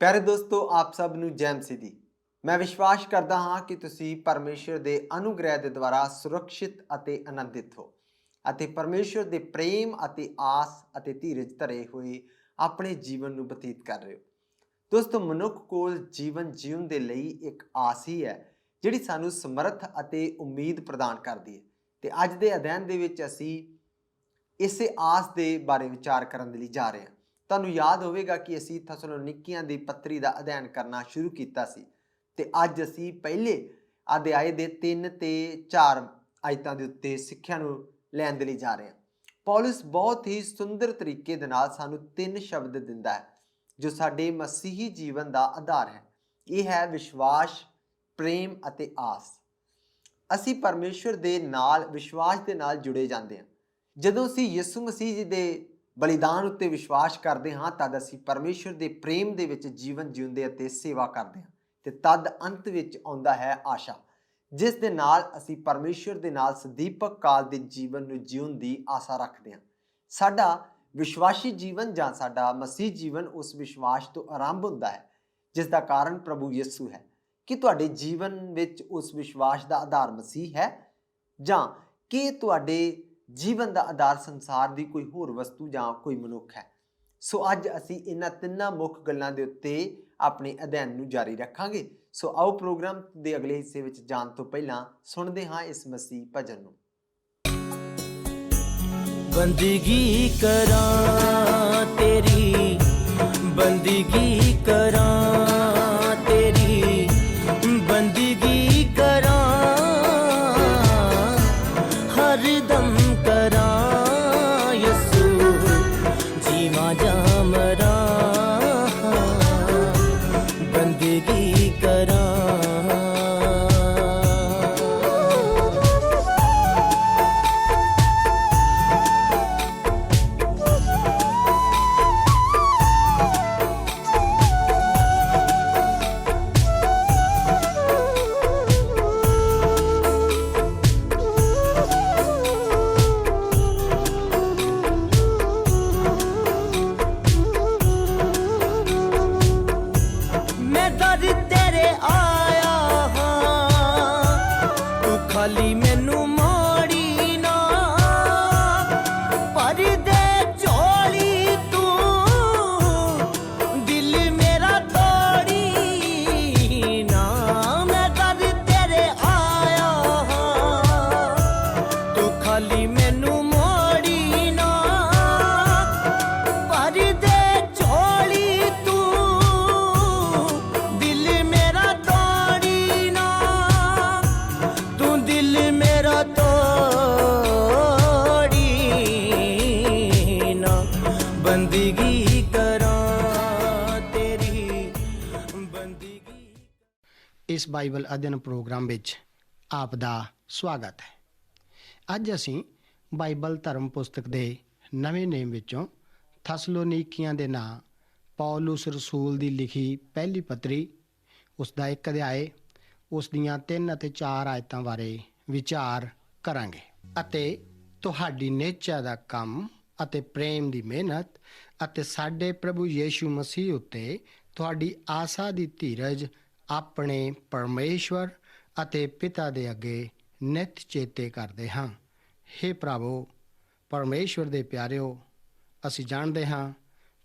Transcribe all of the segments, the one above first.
ਪਿਆਰੇ ਦੋਸਤੋ, ਆਪ ਸਭ ਨੂੰ ਜੈ ਮਸੀਹ ਦੀ। ਮੈਂ ਵਿਸ਼ਵਾਸ ਕਰਦਾ ਹਾਂ ਕਿ ਤੁਸੀਂ ਪਰਮੇਸ਼ਰ ਦੇ ਅਨੁਗ੍ਰਹਿ ਦੇ ਦੁਆਰਾ ਸੁਰੱਖਿਅਤ ਅਤੇ ਆਨੰਦਿਤ ਹੋ ਅਤੇ ਪਰਮੇਸ਼ਰ ਦੇ ਪ੍ਰੇਮ ਅਤੇ ਆਸ ਅਤੇ ਧੀਰਜ ਧਰੇ ਹੋਏ ਆਪਣੇ ਜੀਵਨ ਨੂੰ ਬਤੀਤ ਕਰ ਰਹੇ ਹੋ। ਦੋਸਤੋ, ਮਨੁੱਖ ਕੋਲ ਜੀਵਨ ਜੀਉਣ ਦੇ ਲਈ ਇੱਕ ਆਸ ਹੀ ਹੈ, ਜਿਹੜੀ ਸਾਨੂੰ ਸਮਰੱਥ ਅਤੇ ਉਮੀਦ ਪ੍ਰਦਾਨ ਕਰਦੀ ਹੈ। ਤੇ ਅੱਜ ਦੇ ਅਧਿਐਨ ਦੇ ਵਿੱਚ ਅਸੀਂ ਇਸੇ ਆਸ ਦੇ ਬਾਰੇ ਵਿਚਾਰ ਕਰਨ ਦੇ ਲਈ ਜਾ ਰਹੇ ਹਾਂ। ਤੁਹਾਨੂੰ ਯਾਦ ਹੋਵੇਗਾ ਕਿ ਅਸੀਂ ਥੈਸਲੋਨੀਕੀਆਂ ਦੀ ਪੱਤਰੀ ਦਾ ਅਧਿਐਨ ਕਰਨਾ ਸ਼ੁਰੂ ਕੀਤਾ ਸੀ ਤੇ ਅੱਜ ਅਸੀਂ ਪਹਿਲੇ ਅਧਿਆਏ ਦੇ 3 ਤੇ 4 ਆਇਤਾਂ ਦੇ ਉੱਤੇ ਸਿੱਖਿਆ ਨੂੰ ਲੈਣ ਦੇ ਲਈ ਜਾ ਰਹੇ ਹਾਂ। ਪੌਲਸ ਬਹੁਤ ਹੀ ਸੁੰਦਰ ਤਰੀਕੇ ਦੇ ਨਾਲ ਸਾਨੂੰ ਤਿੰਨ ਸ਼ਬਦ ਦਿੰਦਾ ਹੈ, ਜੋ ਸਾਡੇ ਮਸੀਹੀ ਜੀਵਨ ਦਾ ਆਧਾਰ ਹੈ। ਇਹ ਹੈ ਵਿਸ਼ਵਾਸ, ਪ੍ਰੇਮ ਅਤੇ ਆਸ। ਅਸੀਂ ਪਰਮੇਸ਼ਵਰ ਦੇ ਨਾਲ, ਵਿਸ਼ਵਾਸ ਦੇ ਨਾਲ ਜੁੜੇ ਜਾਂਦੇ ਹਾਂ। ਜਦੋਂ ਅਸੀਂ ਯਿਸੂ ਮਸੀਹ ਜੀ ਦੇ ਬਲੀਦਾਨ ਉੱਤੇ ਵਿਸ਼ਵਾਸ ਕਰਦੇ ਹਾਂ, ਤਦ ਅਸੀਂ ਪਰਮੇਸ਼ਵਰ ਦੇ ਪ੍ਰੇਮ ਦੇ ਵਿੱਚ ਜੀਵਨ ਜਿਉਂਦੇ ਅਤੇ ਸੇਵਾ ਕਰਦੇ ਹਾਂ। ਤੇ ਤਦ ਅੰਤ ਵਿੱਚ ਆਉਂਦਾ ਹੈ ਆਸ਼ਾ, ਜਿਸ ਦੇ ਨਾਲ ਅਸੀਂ ਪਰਮੇਸ਼ਵਰ ਦੇ ਨਾਲ ਸਦੀਪਕ ਕਾਲ ਦੇ ਜੀਵਨ ਨੂੰ ਜਿਉਣ ਦੀ ਆਸਾ ਰੱਖਦੇ ਹਾਂ। ਸਾਡਾ ਵਿਸ਼ਵਾਸੀ ਜੀਵਨ ਜਾਂ ਸਾਡਾ ਮਸੀਹ ਜੀਵਨ ਉਸ ਵਿਸ਼ਵਾਸ ਤੋਂ ਆਰੰਭ ਹੁੰਦਾ ਹੈ, ਜਿਸ ਦਾ ਕਾਰਨ ਪ੍ਰਭੂ ਯਿਸੂ ਹੈ। ਕਿ ਤੁਹਾਡੇ ਜੀਵਨ ਵਿੱਚ ਉਸ ਵਿਸ਼ਵਾਸ ਦਾ ਆਧਾਰ ਮਸੀਹ ਹੈ ਜਾਂ ਕਿ ਤੁਹਾਡੇ ਜੀਵਨ ਦਾ ਆਧਾਰ ਸੰਸਾਰ ਦੀ ਕੋਈ ਹੋਰ ਵਸਤੂ ਜਾਂ ਕੋਈ ਮਨੁੱਖ ਹੈ। ਸੋ ਅੱਜ ਅਸੀਂ ਇਹਨਾਂ ਤਿੰਨਾਂ ਮੁੱਖ ਗੱਲਾਂ ਦੇ ਉੱਤੇ ਆਪਣੇ ਅਧਿਐਨ ਨੂੰ ਜਾਰੀ ਰੱਖਾਂਗੇ। ਸੋ ਆਓ ਪ੍ਰੋਗਰਾਮ ਦੇ ਅਗਲੇ ਹਿੱਸੇ ਵਿੱਚ ਜਾਣ ਤੋਂ ਪਹਿਲਾਂ ਸੁਣਦੇ ਹਾਂ ਇਸ ਮਸੀਹ ਭਜਨ ਨੂੰ। ਬੰਦਗੀ ਕਰਾਂ ਤੇਰੀ, ਬੰਦਗੀ ਕਰਾਂ ਤੇਰੇ ਇਸ ਬਾਈਬਲ ਅਧਿਐਨ ਪ੍ਰੋਗਰਾਮ ਵਿੱਚ ਆਪ ਦਾ ਸਵਾਗਤ ਹੈ। ਅੱਜ ਅਸੀਂ ਬਾਈਬਲ ਧਰਮ ਪੁਸਤਕ ਦੇ ਨਵੇਂ ਨੇਮ ਵਿੱਚੋਂ ਥਸਲੋਨੀਕੀਆਂ ਦੇ ਨਾਂ, ਪੌਲਸ ਰਸੂਲ ਦੀ ਲਿਖੀ ਪਹਿਲੀ ਪੱਤਰੀ, ਉਸ ਦਾ ਇੱਕ ਅਧਿਆਏ, ਉਸ ਦੀਆਂ 3 ਅਤੇ 4 ਆਇਤਾਂ ਬਾਰੇ ਵਿਚਾਰ ਕਰਾਂਗੇ ਅਤੇ ਤੁਹਾਡੀ ਨੇਚਾ ਦਾ ਕੰਮ ਅਤੇ ਪ੍ਰੇਮ ਦੀ ਮਿਹਨਤ ਅਤੇ ਸਾਡੇ ਪ੍ਰਭੂ ਯੀਸ਼ੂ ਮਸੀਹ ਉੱਤੇ ਤੁਹਾਡੀ ਆਸਾ ਦੀ ਧੀਰਜ ਆਪਣੇ ਪਰਮੇਸ਼ਵਰ ਅਤੇ ਪਿਤਾ ਦੇ ਅੱਗੇ ਨਿਤ ਚੇਤੇ ਕਰਦੇ ਹਾਂ। हे ਪ੍ਰਭੂ, ਪਰਮੇਸ਼ਵਰ ਦੇ ਪਿਆਰਿਓ, ਅਸੀਂ ਜਾਣਦੇ ਹਾਂ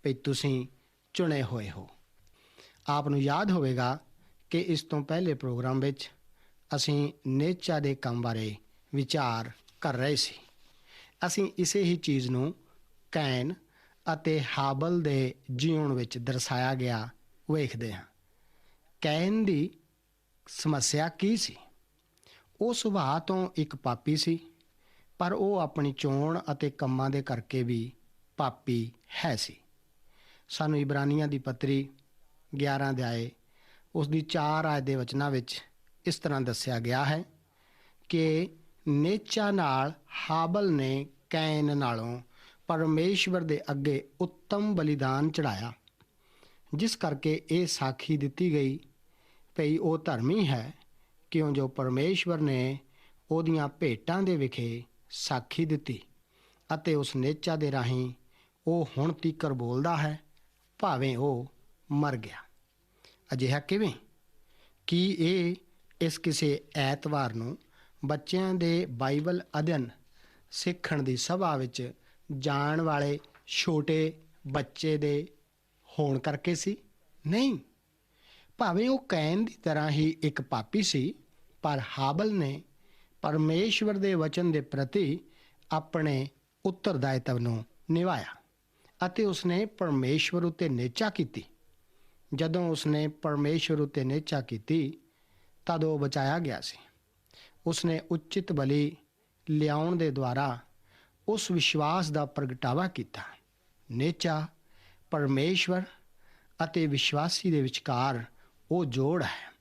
ਕਿ ਤੁਸੀਂ ਚੁਣੇ ਹੋਏ ਹੋ। ਆਪ ਨੂੰ ਯਾਦ ਹੋਵੇਗਾ ਕਿ ਇਸ ਤੋਂ ਪਹਿਲੇ ਪ੍ਰੋਗਰਾਮ ਵਿੱਚ ਅਸੀਂ ਨੇਚਾ ਦੇ ਕੰਮ ਬਾਰੇ ਵਿਚਾਰ ਕਰ ਰਹੇ ਸੀ। ਅਸੀਂ ਇਸੇ ਹੀ ਚੀਜ਼ ਨੂੰ ਕੈਨ ਅਤੇ ਹਾਬਲ ਦੇ ਜੀਵਨ ਵਿੱਚ ਦਰਸਾਇਆ ਗਿਆ ਵੇਖਦੇ ਹਾਂ। ਕੈਨ ਦੀ ਸਮੱਸਿਆ ਕੀ ਸੀ? ਉਹ ਸੁਭਾਅ ਤੋਂ ਇੱਕ ਪਾਪੀ ਸੀ, ਪਰ ਉਹ ਆਪਣੀ ਚੋਣ ਅਤੇ ਕੰਮਾਂ ਦੇ ਕਰਕੇ ਵੀ ਪਾਪੀ ਹੈ ਸੀ। ਸਾਨੂੰ ਇਬਰਾਨੀਆਂ ਦੀ ਪੱਤਰੀ 11 ਅਧਿਆਏ, ਉਸ ਦੀ 4 ਆਇਤ ਦੇ ਵਚਨਾਂ ਵਿੱਚ ਇਸ ਤਰ੍ਹਾਂ ਦੱਸਿਆ ਗਿਆ ਹੈ ਕਿ ਨੇਚਾ ਨਾਲ ਹਾਬਲ ਨੇ ਕੈਨ ਨਾਲੋਂ ਪਰਮੇਸ਼ਵਰ ਦੇ ਅੱਗੇ ਉੱਤਮ ਬਲੀਦਾਨ ਚੜਾਇਆ ਜਿਸ ਕਰਕੇ ਇਹ ਸਾਖੀ ਦਿੱਤੀ ਗਈ ਭਈ ਉਹ ਧਰਮੀ ਹੈ, ਕਿਉਂ ਜੋ ਪਰਮੇਸ਼ਵਰ ਨੇ ਉਹਦੀਆਂ ਭੇਟਾਂ ਦੇ ਵਿਖੇ ਸਾਖੀ ਦਿੱਤੀ ਅਤੇ ਉਸ ਨੇਚਾ ਦੇ ਰਾਹੀਂ ਉਹ ਹੁਣ ਤੀਕਰ ਬੋਲਦਾ ਹੈ, ਭਾਵੇਂ ਉਹ ਮਰ ਗਿਆ। ਅਜਿਹਾ ਕਿਵੇਂ? ਕੀ ਇਹ ਇਸ ਕਿਸੇ ਐਤਵਾਰ ਨੂੰ ਬੱਚਿਆਂ ਦੇ ਬਾਈਬਲ ਅਧਿਐਨ ਸਿੱਖਣ ਦੀ ਸਭਾ ਵਿੱਚ ਜਾਣ ਵਾਲੇ ਛੋਟੇ ਬੱਚੇ ਦੇ ਹੋਣ ਕਰਕੇ ਸੀ? ਨਹੀਂ। ਭਾਵੇਂ ਉਹ ਕੈਨ ਦੀ ਤਰ੍ਹਾਂ ਹੀ ਇੱਕ ਪਾਪੀ ਸੀ, ਪਰ ਹਾਬਲ ਨੇ ਪਰਮੇਸ਼ਵਰ ਦੇ ਵਚਨ ਦੇ ਪ੍ਰਤੀ ਆਪਣੇ ਉੱਤਰਦਾਇਤਵ ਨੂੰ ਨਿਭਾਇਆ ਅਤੇ ਉਸਨੇ ਪਰਮੇਸ਼ਵਰ ਉਤੇ ਨੇਚਾ ਕੀਤੀ। ਜਦੋਂ ਉਸਨੇ ਪਰਮੇਸ਼ਵਰ ਉਤੇ ਨੇਚਾ ਕੀਤੀ, ਤਦ ਉਹ ਬਚਾਇਆ ਗਿਆ ਸੀ। ਉਸਨੇ ਉਚਿਤ ਬਲੀ ਲਿਆਉਣ ਦੇ ਦੁਆਰਾ ਉਸ ਵਿਸ਼ਵਾਸ ਦਾ ਪ੍ਰਗਟਾਵਾ ਕੀਤਾ। ਨੇਚਾ, ਪਰਮੇਸ਼ਵਰ ਅਤੇ ਵਿਸ਼ਵਾਸੀ ਦੇ ਵਿਚਕਾਰ ਉਹ ਜੋੜ ਹੈ।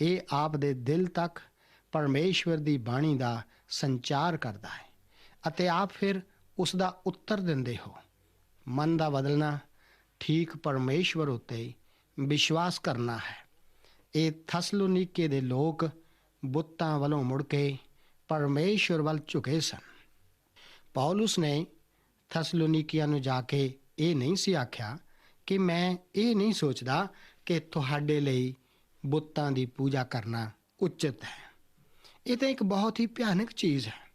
ਇਹ ਆਪ ਦੇ ਦਿਲ ਤੱਕ ਪਰਮੇਸ਼ਵਰ ਦੀ ਬਾਣੀ ਦਾ ਸੰਚਾਰ ਕਰਦਾ ਹੈ ਅਤੇ ਆਪ ਫਿਰ ਉਸ ਦਾ ਉੱਤਰ ਦਿੰਦੇ ਹੋ। ਮਨ ਦਾ ਬਦਲਣਾ, ਠੀਕ ਪਰਮੇਸ਼ਵਰ ਉਤੇ ਵਿਸ਼ਵਾਸ ਕਰਨਾ ਹੈ। ਇਹ ਥਸਲੋਨੀਕੇ ਦੇ ਲੋਕ ਬੁੱਤਾਂ ਵੱਲੋਂ ਮੁੜ ਕੇ ਪਰਮੇਸ਼ਵਰ ਵੱਲ ਝੁਕੇ ਸਨ। ਪੌਲਸ ਨੇ ਥਸਲੋਨੀਕੀਆਂ ਨੂੰ ਜਾ ਕੇ ਇਹ ਨਹੀਂ ਸੀ ਆਖਿਆ ਕਿ ਮੈਂ ਇਹ ਨਹੀਂ ਸੋਚਦਾ ਕਿ ਤੁਹਾਡੇ ਲਈ ਬੁੱਤਾਂ ਦੀ ਪੂਜਾ ਕਰਨਾ ਉਚਿਤ ਹੈ। ਇਹ ਤਾਂ ਇੱਕ ਬਹੁਤ ਹੀ ਭਿਆਨਕ ਚੀਜ਼ ਹੈ।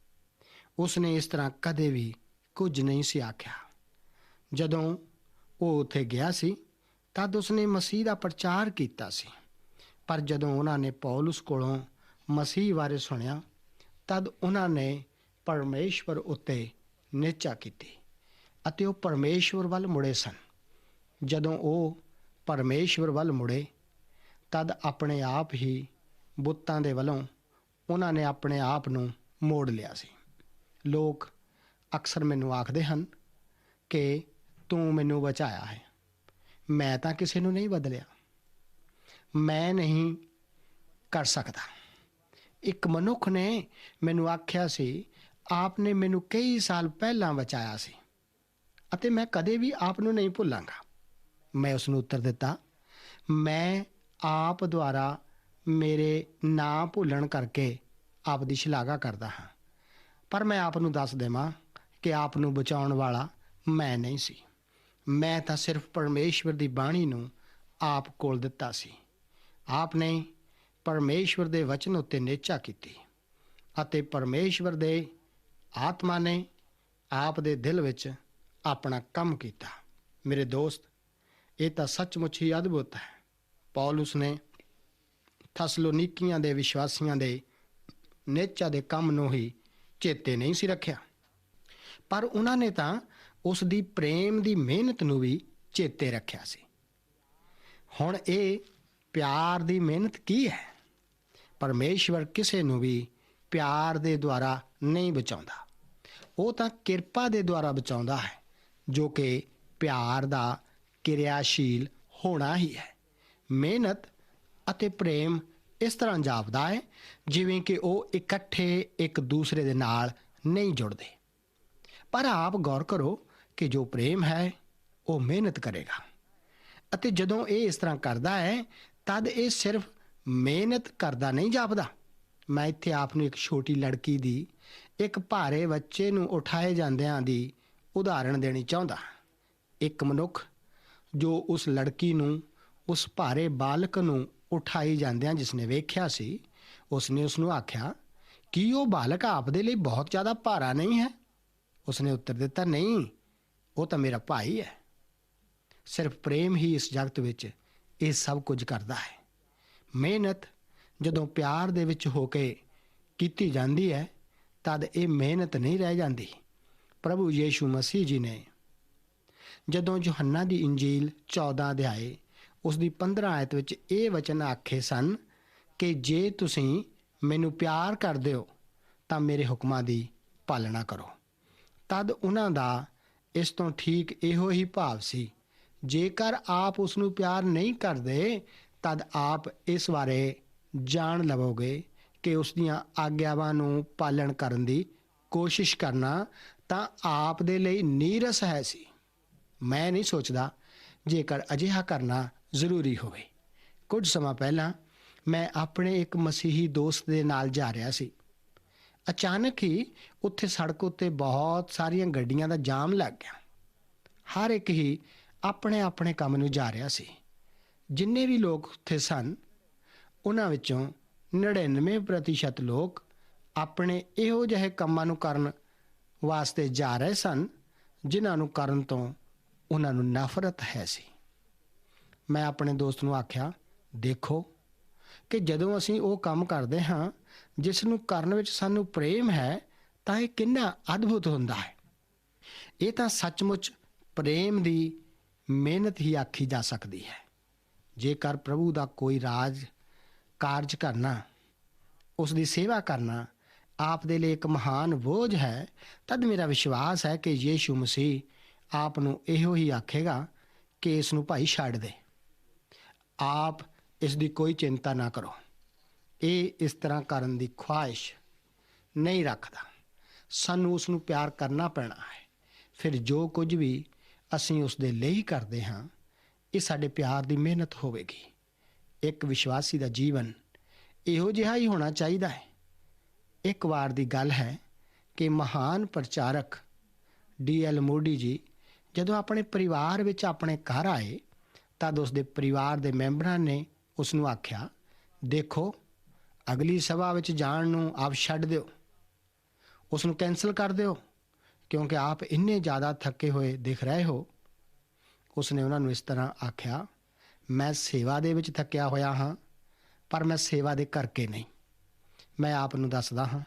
ਉਸ ਨੇ ਇਸ ਤਰ੍ਹਾਂ ਕਦੇ ਵੀ ਕੁਝ ਨਹੀਂ ਸੀ ਆਖਿਆ। ਜਦੋਂ ਉਹ ਉੱਥੇ ਗਿਆ ਸੀ, ਤਦ ਉਸਨੇ ਮਸੀਹ ਦਾ ਪ੍ਰਚਾਰ ਕੀਤਾ ਸੀ। ਪਰ ਜਦੋਂ ਉਹਨਾਂ ਨੇ ਪੌਲਸ ਕੋਲੋਂ ਮਸੀਹ ਬਾਰੇ ਸੁਣਿਆ, ਤਦ ਉਹਨਾਂ ਨੇ ਪਰਮੇਸ਼ਵਰ ਉੱਤੇ ਨਿਚਾ ਕੀਤੀ ਅਤੇ ਉਹ ਪਰਮੇਸ਼ਵਰ ਵੱਲ ਮੁੜੇ ਸਨ। ਜਦੋਂ ਉਹ ਪਰਮੇਸ਼ਵਰ ਵੱਲ ਮੁੜੇ, ਤਦ ਆਪਣੇ ਆਪ ਹੀ ਬੁੱਤਾਂ ਦੇ ਵੱਲੋਂ ਉਹਨਾਂ ਨੇ ਆਪਣੇ ਆਪ ਨੂੰ ਮੋੜ ਲਿਆ ਸੀ। ਲੋਕ ਅਕਸਰ ਮੈਨੂੰ ਆਖਦੇ ਹਨ ਕਿ ਤੂੰ ਮੈਨੂੰ ਬਚਾਇਆ ਹੈ। ਮੈਂ ਤਾਂ ਕਿਸੇ ਨੂੰ ਨਹੀਂ ਬਦਲਿਆ। ਮੈਂ ਨਹੀਂ ਕਰ ਸਕਦਾ। ਇੱਕ ਮਨੁੱਖ ਨੇ ਮੈਨੂੰ ਆਖਿਆ ਸੀ, ਆਪ ਨੇ ਮੈਨੂੰ ਕਈ ਸਾਲ ਪਹਿਲਾਂ ਬਚਾਇਆ ਸੀ ਅਤੇ ਮੈਂ ਕਦੇ ਵੀ ਆਪ ਨੂੰ ਨਹੀਂ ਭੁੱਲਾਂਗਾ। ਮੈਂ ਉਸ ਨੂੰ ਉੱਤਰ ਦਿੱਤਾ। ਮੈਂ ਆਪ ਦੁਆਰਾ ਮੇਰੇ ਨਾਂ ਭੁੱਲਣ ਕਰਕੇ ਆਪ ਦੀ ਸ਼ਲਾਘਾ ਕਰਦਾ ਹਾਂ। ਪਰ ਮੈਂ ਆਪ ਨੂੰ ਦੱਸ ਦੇਵਾਂ ਕਿ ਆਪ ਨੂੰ ਬਚਾਉਣ ਵਾਲਾ ਮੈਂ ਨਹੀਂ ਸੀ। ਮੈਂ ਤਾਂ ਸਿਰਫ ਪਰਮੇਸ਼ਵਰ ਦੀ ਬਾਣੀ ਨੂੰ ਆਪ ਕੋਲ ਦਿੱਤਾ ਸੀ। ਆਪ ਨੇ ਪਰਮੇਸ਼ਵਰ ਦੇ ਵਚਨ ਉੱਤੇ ਨੇਚਾ ਕੀਤੀ ਅਤੇ ਪਰਮੇਸ਼ਵਰ ਦੇ ਆਤਮਾ ਨੇ ਆਪ ਦੇ ਦਿਲ ਵਿੱਚ ਆਪਣਾ ਕੰਮ ਕੀਤਾ। ਮੇਰੇ ਦੋਸਤ ਇਹ ਤਾਂ ਸੱਚਮੁੱਚ ਹੀ ਅਦਭੁਤ ਹੈ। ਪੌਲਸ ਨੇ ਥਸਲੋਨੀਕੀਆਂ ਦੇ ਵਿਸ਼ਵਾਸੀਆਂ ਦੇ ਨੇਚਾ ਦੇ ਕੰਮ ਨੂੰ ਹੀ ਚੇਤੇ ਨਹੀਂ ਸੀ ਰੱਖਿਆ। ਪਰ ਉਹਨਾਂ ਨੇ ਤਾਂ ਉਸ ਦੀ ਪ੍ਰੇਮ ਦੀ ਮਿਹਨਤ ਨੂੰ ਵੀ ਚੇਤੇ ਰੱਖਿਆ ਸੀ। ਹੁਣ ਇਹ ਪਿਆਰ ਦੀ ਮਿਹਨਤ ਕੀ ਹੈ? ਪਰਮੇਸ਼ਵਰ ਕਿਸੇ ਨੂੰ ਵੀ ਪਿਆਰ ਦੇ ਦੁਆਰਾ ਨਹੀਂ ਬਚਾਉਂਦਾ। ਉਹ ਤਾਂ ਕਿਰਪਾ ਦੇ ਦੁਆਰਾ ਬਚਾਉਂਦਾ ਹੈ, ਜੋ ਕਿ ਪਿਆਰ ਦਾ ਕਿਰਿਆਸ਼ੀਲ ਹੋਣਾ ਹੀ ਹੈ। ਮਿਹਨਤ ਅਤੇ ਪ੍ਰੇਮ ਇਸ ਤਰ੍ਹਾਂ ਜਾਪਦਾ ਹੈ, ਜਿਵੇਂ ਕਿ ਉਹ ਇਕੱਠੇ ਇੱਕ ਦੂਸਰੇ ਦੇ ਨਾਲ ਨਹੀਂ ਜੁੜਦੇ। ਪਰ ਆਪ ਗੌਰ ਕਰੋ ਕਿ ਜੋ ਪ੍ਰੇਮ ਹੈ, ਉਹ ਮਿਹਨਤ ਕਰੇਗਾ। ਅਤੇ ਜਦੋਂ ਇਹ ਇਸ ਤਰ੍ਹਾਂ ਕਰਦਾ ਹੈ, ਤਦ ਇਹ ਸਿਰਫ ਮਿਹਨਤ ਕਰਦਾ ਨਹੀਂ ਜਾਪਦਾ। ਮੈਂ ਇੱਥੇ ਆਪ ਨੂੰ ਇੱਕ ਛੋਟੀ ਲੜਕੀ ਦੀ, ਇੱਕ ਭਾਰੇ ਬੱਚੇ ਨੂੰ ਉਠਾਏ ਜਾਂਦਿਆਂ ਦੀ ਉਦਾਹਰਣ ਦੇਣੀ ਚਾਹੁੰਦਾ ਇੱਕ ਮਨੁੱਖ ਜੋ ਉਸ ਲੜਕੀ ਨੂੰ, ਉਸ ਭਾਰੇ ਬਾਲਕ ਨੂੰ ਉਠਾਈ ਜਾਂਦਿਆਂ ਜਿਸਨੇ ਵੇਖਿਆ ਸੀ, ਉਸਨੇ ਉਸ ਨੂੰ ਆਖਿਆ, ਕੀ ਉਹ ਬਾਲਕ ਆਪ ਦੇ ਲਈ ਬਹੁਤ ਜ਼ਿਆਦਾ ਭਾਰਾ ਨਹੀਂ ਹੈ? ਉਸਨੇ ਉੱਤਰ ਦਿੱਤਾ, ਨਹੀਂ, ਉਹ ਤਾਂ ਮੇਰਾ ਭਾਈ ਹੈ। ਸਿਰਫ ਪ੍ਰੇਮ ਹੀ ਇਸ ਜਗਤ ਵਿੱਚ ਇਹ ਸਭ ਕੁਝ ਕਰਦਾ ਹੈ। ਮਿਹਨਤ ਜਦੋਂ ਪਿਆਰ ਦੇ ਵਿੱਚ ਹੋ ਕੇ ਕੀਤੀ ਜਾਂਦੀ ਹੈ, ਤਦ ਇਹ ਮਿਹਨਤ ਨਹੀਂ ਰਹਿ ਜਾਂਦੀ। ਪ੍ਰਭੂ ਯੀਸ਼ੂ ਮਸੀਹ ਜੀ ਨੇ ਜਦੋਂ ਯੋਹੰਨਾ ਦੀ ਇੰਜੀਲ 14 ਅਧਿਆਏ, ਉਸ ਦੀ 15 ਆਇਤ ਵਿੱਚ ਇਹ ਵਚਨ ਆਖੇ ਸਨ ਕਿ ਜੇ ਤੁਸੀਂ ਮੈਨੂੰ ਪਿਆਰ ਕਰਦੇ ਹੋ, ਤਾਂ ਮੇਰੇ ਹੁਕਮਾਂ ਦੀ ਪਾਲਣਾ ਕਰੋ। ਤਦ ਉਹਨਾਂ ਦਾ ਇਸ ਤੋਂ ਠੀਕ ਇਹੋ ਹੀ ਭਾਵ ਸੀ, ਜੇਕਰ ਆਪ ਉਸ ਨੂੰ ਪਿਆਰ ਨਹੀਂ ਕਰਦੇ, ਤਦ ਆਪ ਇਸ ਬਾਰੇ ਜਾਣ ਲਵੋਗੇ ਕਿ ਉਸ ਦੀਆਂ ਆਗਿਆਵਾਂ ਨੂੰ ਪਾਲਣ ਕਰਨ ਦੀ ਕੋਸ਼ਿਸ਼ ਕਰਨਾ ਤਾਂ ਆਪ ਦੇ ਲਈ ਨੀਰਸ ਹੈ ਸੀ। ਮੈਂ ਨਹੀਂ ਸੋਚਦਾ ਜੇਕਰ ਅਜਿਹਾ ਕਰਨਾ ਜ਼ਰੂਰੀ ਹੋਵੇ। ਕੁਝ ਸਮਾਂ ਪਹਿਲਾਂ ਮੈਂ ਆਪਣੇ ਇੱਕ ਮਸੀਹੀ ਦੋਸਤ ਦੇ ਨਾਲ ਜਾ ਰਿਹਾ ਸੀ। ਅਚਾਨਕ ਹੀ ਉੱਥੇ ਸੜਕ ਉੱਤੇ ਬਹੁਤ ਸਾਰੀਆਂ ਗੱਡੀਆਂ ਦਾ ਜਾਮ ਲੱਗ ਗਿਆ। ਹਰ ਇੱਕ ਹੀ ਆਪਣੇ ਆਪਣੇ ਕੰਮ ਨੂੰ ਜਾ ਰਿਹਾ ਸੀ। ਜਿੰਨੇ ਵੀ ਲੋਕ ਉੱਥੇ ਸਨ, ਉਹਨਾਂ ਵਿੱਚੋਂ 99% ਲੋਕ ਆਪਣੇ ਇਹੋ ਜਿਹੇ ਕੰਮਾਂ ਨੂੰ ਕਰਨ ਵਾਸਤੇ ਜਾ ਰਹੇ ਸਨ, ਜਿਨ੍ਹਾਂ ਨੂੰ ਕਰਨ ਤੋਂ ਉਹਨਾਂ ਨੂੰ ਨਫ਼ਰਤ ਹੈ ਸੀ। ਮੈਂ ਆਪਣੇ ਦੋਸਤ ਨੂੰ ਆਖਿਆ, ਦੇਖੋ ਕਿ ਜਦੋਂ ਅਸੀਂ ਉਹ ਕੰਮ ਕਰਦੇ ਹਾਂ, ਜਿਸ ਨੂੰ ਕਰਨ ਵਿੱਚ ਸਾਨੂੰ ਪ੍ਰੇਮ ਹੈ, ਤਾਂ ਇਹ ਕਿੰਨਾ ਅਦਭੁਤ ਹੁੰਦਾ ਹੈ। ਇਹ ਤਾਂ ਸੱਚਮੁੱਚ ਪ੍ਰੇਮ ਦੀ ਮਿਹਨਤ ਹੀ ਆਖੀ ਜਾ ਸਕਦੀ ਹੈ। ਜੇਕਰ ਪ੍ਰਭੂ ਦਾ ਕੋਈ ਰਾਜ, ਕਾਰਜ ਕਰਨਾ, ਉਸ ਦੀ ਸੇਵਾ ਕਰਨਾ ਆਪ ਦੇ ਲਈ ਇੱਕ ਮਹਾਨ ਬੋਝ ਹੈ, ਤਦ ਮੇਰਾ ਵਿਸ਼ਵਾਸ ਹੈ ਕਿ ਯੀਸ਼ੂ ਮਸੀਹ ਆਪ ਨੂੰ ਇਹੋ ਹੀ ਆਖੇਗਾ ਕਿ ਇਸ ਨੂੰ ਭਾਈ ਛੱਡ ਦੇ। ਆਪ ਇਸ ਦੀ ਕੋਈ ਚਿੰਤਾ ਨਾ ਕਰੋ। ਇਹ ਇਸ ਤਰ੍ਹਾਂ ਕਰਨ ਦੀ ਖੁਆਇਸ਼ ਨਹੀਂ ਰੱਖਦਾ। ਸਾਨੂੰ ਉਸ ਨੂੰ ਪਿਆਰ ਕਰਨਾ ਪੈਣਾ ਹੈ। ਫਿਰ ਜੋ ਕੁਝ ਵੀ ਅਸੀਂ ਉਸ ਦੇ ਲਈ ਕਰਦੇ ਹਾਂ, ਇਹ ਸਾਡੇ ਪਿਆਰ ਦੀ ਮਿਹਨਤ ਹੋਵੇਗੀ। ਇੱਕ ਵਿਸ਼ਵਾਸੀ ਦਾ ਜੀਵਨ ਇਹੋ ਜਿਹਾ ਹੀ ਹੋਣਾ ਚਾਹੀਦਾ ਹੈ। ਇੱਕ ਵਾਰ ਦੀ ਗੱਲ ਹੈ ਕਿ ਮਹਾਨ ਪ੍ਰਚਾਰਕ ਡੀ ਐਲ ਮੋਡੀ ਜੀ ਜਦੋਂ ਆਪਣੇ ਪਰਿਵਾਰ ਵਿੱਚ ਆਪਣੇ ਘਰ ਆਏ, ਤਦ ਉਸ ਦੇ ਪਰਿਵਾਰ ਦੇ ਮੈਂਬਰਾਂ ਨੇ ਉਸ ਨੂੰ ਆਖਿਆ, ਦੇਖੋ, ਅਗਲੀ ਸਭਾ ਵਿੱਚ ਜਾਣ ਨੂੰ ਆਪ ਛੱਡ ਦਿਓ। ਉਸ ਨੂੰ ਕੈਨਸਲ ਕਰ ਦਿਓ, ਕਿਉਂਕਿ ਆਪ ਇੰਨੇ ਜ਼ਿਆਦਾ ਥੱਕੇ ਹੋਏ ਦਿਖ ਰਹੇ ਹੋ। ਉਸ ਨੇ ਉਹਨਾਂ ਨੂੰ ਇਸ ਤਰ੍ਹਾਂ ਆਖਿਆ, ਮੈਂ ਸੇਵਾ ਦੇ ਵਿੱਚ ਥੱਕਿਆ ਹੋਇਆ ਹਾਂ, ਪਰ ਮੈਂ ਸੇਵਾ ਦੇ ਕਰਕੇ ਨਹੀਂ। ਮੈਂ ਆਪ ਨੂੰ ਦੱਸਦਾ ਹਾਂ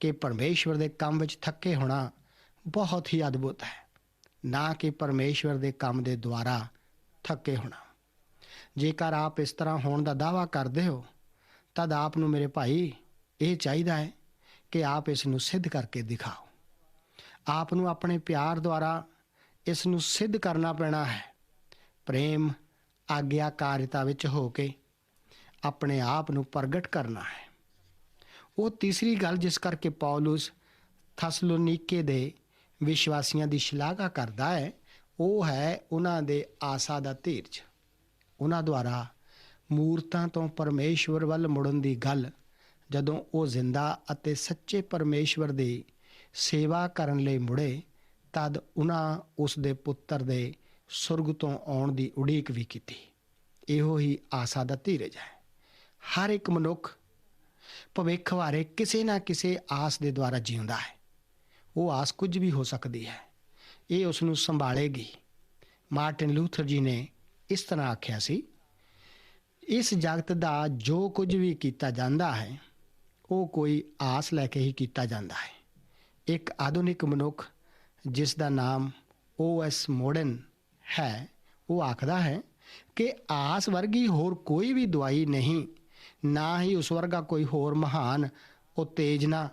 ਕਿ ਪਰਮੇਸ਼ਵਰ ਦੇ ਕੰਮ ਵਿੱਚ ਥੱਕੇ ਹੋਣਾ ਬਹੁਤ ਹੀ ਅਦਭੁਤ ਹੈ। ਨਾ ਕਿ ਪਰਮੇਸ਼ਵਰ ਦੇ ਕੰਮ ਦੇ ਦੁਆਰਾ ਥੱਕੇ ਹੋਣਾ। ਜੇਕਰ ਆਪ ਇਸ ਤਰ੍ਹਾਂ ਹੋਣ ਦਾ ਦਾਵਾ ਕਰਦੇ ਹੋ, ਤਦ ਆਪ ਨੂੰ ਮੇਰੇ ਭਾਈ, ਇਹ ਚਾਹੀਦਾ ਹੈ ਕਿ ਆਪ ਇਸ ਨੂੰ ਸਿੱਧ ਕਰਕੇ ਦਿਖਾਓ। ਆਪ ਨੂੰ ਆਪਣੇ ਪਿਆਰ ਦੁਆਰਾ ਇਸ ਨੂੰ ਸਿੱਧ ਕਰਨਾ ਪੈਣਾ ਹੈ। ਪ੍ਰੇਮ, ਆਗਿਆਕਾਰਿਤਾ ਵਿੱਚ ਹੋ ਕੇ ਆਪਣੇ ਆਪ ਨੂੰ ਪ੍ਰਗਟ ਕਰਨਾ ਹੈ। ਉਹ ਤੀਸਰੀ ਗੱਲ ਜਿਸ ਕਰਕੇ ਪੌਲਸ ਥਸਲੋਨੀਕੇ ਦੇ ਵਿਸ਼ਵਾਸੀਆਂ ਦੀ ਸ਼ਲਾਘਾ ਕਰਦਾ ਹੈ, ਉਹ ਹੈ ਉਹਨਾਂ ਦੇ ਆਸਾ ਦਾ ਧੀਰਜ। ਉਹਨਾਂ ਦੁਆਰਾ ਮੂਰਤਾਂ ਤੋਂ ਪਰਮੇਸ਼ਵਰ ਵੱਲ ਮੁੜਨ ਦੀ ਗੱਲ, ਜਦੋਂ ਉਹ ਜ਼ਿੰਦਾ ਅਤੇ ਸੱਚੇ ਪਰਮੇਸ਼ਵਰ ਦੀ ਸੇਵਾ ਕਰਨ ਲਈ ਮੁੜੇ, ਤਦ ਉਹਨਾਂ ਉਸ ਦੇ ਪੁੱਤਰ ਦੇ ਸੁਰਗ ਤੋਂ ਆਉਣ ਦੀ ਉਡੀਕ ਵੀ ਕੀਤੀ। ਇਹੋ ਹੀ ਆਸਾ ਦਾ ਧੀਰਜ ਹੈ। ਹਰ ਇੱਕ ਮਨੁੱਖ ਭਵਿੱਖ ਬਾਰੇ ਕਿਸੇ ਨਾ ਕਿਸੇ ਆਸ ਦੇ ਦੁਆਰਾ ਜਿਉਂਦਾ ਹੈ। ਉਹ ਆਸ ਕੁਝ ਵੀ ਹੋ ਸਕਦੀ ਹੈ। ਇਹ ਉਸ ਨੂੰ ਸੰਭਾਲੇਗੀ। ਮਾਰਟਿਨ ਲੂਥਰ ਜੀ ਨੇ ਇਸ ਤਰ੍ਹਾਂ ਆਖਿਆ ਸੀ, ਇਸ ਜਗਤ ਦਾ ਜੋ ਕੁਝ ਵੀ ਕੀਤਾ ਜਾਂਦਾ ਹੈ, ਉਹ ਕੋਈ ਆਸ ਲੈ ਕੇ ਹੀ ਕੀਤਾ ਜਾਂਦਾ ਹੈ। ਇੱਕ ਆਧੁਨਿਕ ਮਨੁੱਖ, ਜਿਸ ਦਾ ਨਾਮ ਓਐਸ ਮੋਡਨ ਹੈ, ਉਹ ਆਖਦਾ ਹੈ ਕਿ ਆਸ ਵਰਗੀ ਹੋਰ ਕੋਈ ਵੀ ਦਵਾਈ ਨਹੀਂ, ਨਾ ਹੀ ਉਸ ਵਰਗਾ ਕੋਈ ਹੋਰ ਮਹਾਨ ਉਤੇਜਨਾ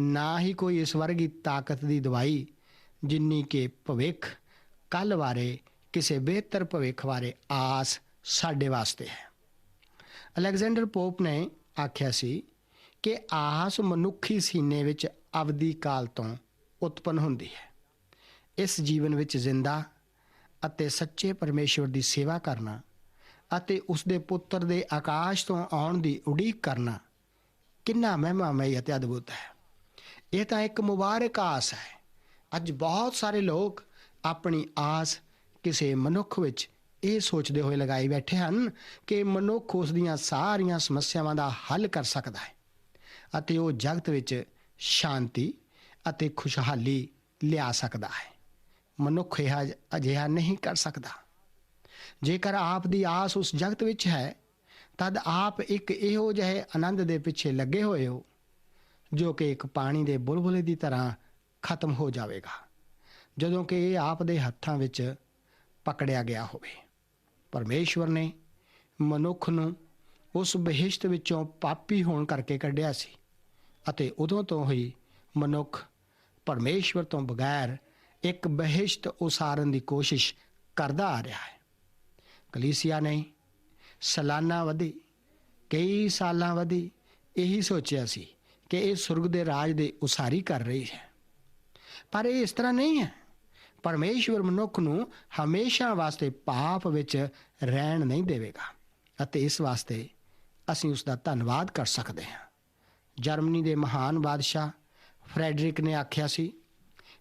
ਨਾ ਹੀ ਕੋਈ ਇਸ ਵਰਗੀ ਤਾਕਤ ਦੀ ਦਵਾਈ, ਜਿੰਨੀ ਕਿ ਭਵਿੱਖ ਕੱਲ ਬਾਰੇ, ਕਿਸੇ ਬਿਹਤਰ ਭਵਿੱਖ ਬਾਰੇ ਆਸ ਸਾਡੇ ਵਾਸਤੇ ਹੈ। ਅਲੈਗਜ਼ੈਂਡਰ ਪੋਪ ਨੇ ਆਖਿਆ ਸੀ ਕਿ ਆਸ ਮਨੁੱਖੀ ਸੀਨੇ ਵਿੱਚ ਅਵਧੀ ਕਾਲ ਤੋਂ ਉਤਪਨ ਹੁੰਦੀ ਹੈ। ਇਸ ਜੀਵਨ ਵਿੱਚ ਜ਼ਿੰਦਾ ਅਤੇ ਸੱਚੇ ਪਰਮੇਸ਼ਵਰ ਦੀ ਸੇਵਾ ਕਰਨਾ ਅਤੇ ਉਸ ਦੇ ਪੁੱਤਰ ਦੇ ਆਕਾਸ਼ ਤੋਂ ਆਉਣ ਦੀ ਉਡੀਕ ਕਰਨਾ ਕਿੰਨਾ ਮਹਿਮਾਮਈ ਅਤੇ ਅਦਭੁਤ ਹੈ। ਇਹ ਤਾਂ ਇੱਕ ਮੁਬਾਰਕ ਆਸ ਹੈ। ਅੱਜ ਬਹੁਤ ਸਾਰੇ ਲੋਕ ਆਪਣੀ ਆਸ ਕਿਸੇ ਮਨੁੱਖ ਵਿੱਚ ਇਹ ਸੋਚਦੇ ਹੋਏ ਲਗਾਈ ਬੈਠੇ ਹਨ ਕਿ ਮਨੁੱਖ ਉਸ ਦੀਆਂ ਸਾਰੀਆਂ ਸਮੱਸਿਆਵਾਂ ਦਾ ਹੱਲ ਕਰ ਸਕਦਾ ਹੈ ਅਤੇ ਉਹ ਜਗਤ ਵਿੱਚ ਸ਼ਾਂਤੀ ਅਤੇ ਖੁਸ਼ਹਾਲੀ ਲਿਆ ਸਕਦਾ ਹੈ। ਮਨੁੱਖ ਇਹ ਅਜਿਹਾ ਨਹੀਂ ਕਰ ਸਕਦਾ। ਜੇਕਰ ਆਪ ਦੀ ਆਸ ਉਸ ਜਗਤ ਵਿੱਚ ਹੈ, ਤਦ ਆਪ ਇੱਕ ਇਹੋ ਜਿਹੇ ਆਨੰਦ ਦੇ ਪਿੱਛੇ ਲੱਗੇ ਹੋਏ ਹੋ ਜੋ ਕਿ ਇੱਕ ਪਾਣੀ ਦੇ ਬੁਲਬੁਲੇ ਦੀ ਤਰ੍ਹਾਂ ਖਤਮ ਹੋ ਜਾਵੇਗਾ, ਜਦੋਂ ਕਿ ਇਹ ਆਪ ਦੇ ਹੱਥਾਂ ਵਿੱਚ ਪਕੜਿਆ ਗਿਆ ਹੋਵੇ। ਪਰਮੇਸ਼ਵਰ ਨੇ ਮਨੁੱਖ ਨੂੰ ਉਸ ਬਹਿਸ਼ਤ ਵਿੱਚੋਂ ਪਾਪੀ ਹੋਣ ਕਰਕੇ ਕੱਢਿਆ ਸੀ ਅਤੇ ਉਦੋਂ ਤੋਂ ਹੀ ਮਨੁੱਖ ਪਰਮੇਸ਼ਵਰ ਤੋਂ ਬਗੈਰ ਇੱਕ ਬਹਿਸ਼ਤ ਉਸਾਰਨ ਦੀ ਕੋਸ਼ਿਸ਼ ਕਰਦਾ ਆ ਰਿਹਾ ਹੈ। ਕਲੀਸਿਆ ਨੇ ਸਾਲਾਨਾ ਵਧੀ, ਕਈ ਸਾਲਾਂ ਵਧੀ ਇਹੀ ਸੋਚਿਆ ਸੀ ਕਿ ਇਹ ਸੁਰਗ ਦੇ ਰਾਜ ਦੇ ਉਸਾਰੀ ਕਰ ਰਹੀ ਹੈ। ਪਰ ਇਹ ਇਸ ਤਰ੍ਹਾਂ ਨਹੀਂ ਹੈ। ਪਰਮੇਸ਼ਵਰ ਮਨੁੱਖ ਨੂੰ ਹਮੇਸ਼ਾ ਵਾਸਤੇ ਪਾਪ ਵਿੱਚ ਰਹਿਣ ਨਹੀਂ ਦੇਵੇਗਾ ਅਤੇ ਇਸ ਵਾਸਤੇ ਅਸੀਂ ਉਸ ਦਾ ਧੰਨਵਾਦ ਕਰ ਸਕਦੇ ਹਾਂ। ਜਰਮਨੀ ਦੇ ਮਹਾਨ ਬਾਦਸ਼ਾਹ ਫਰੈਡਰਿਕ ਨੇ ਆਖਿਆ ਸੀ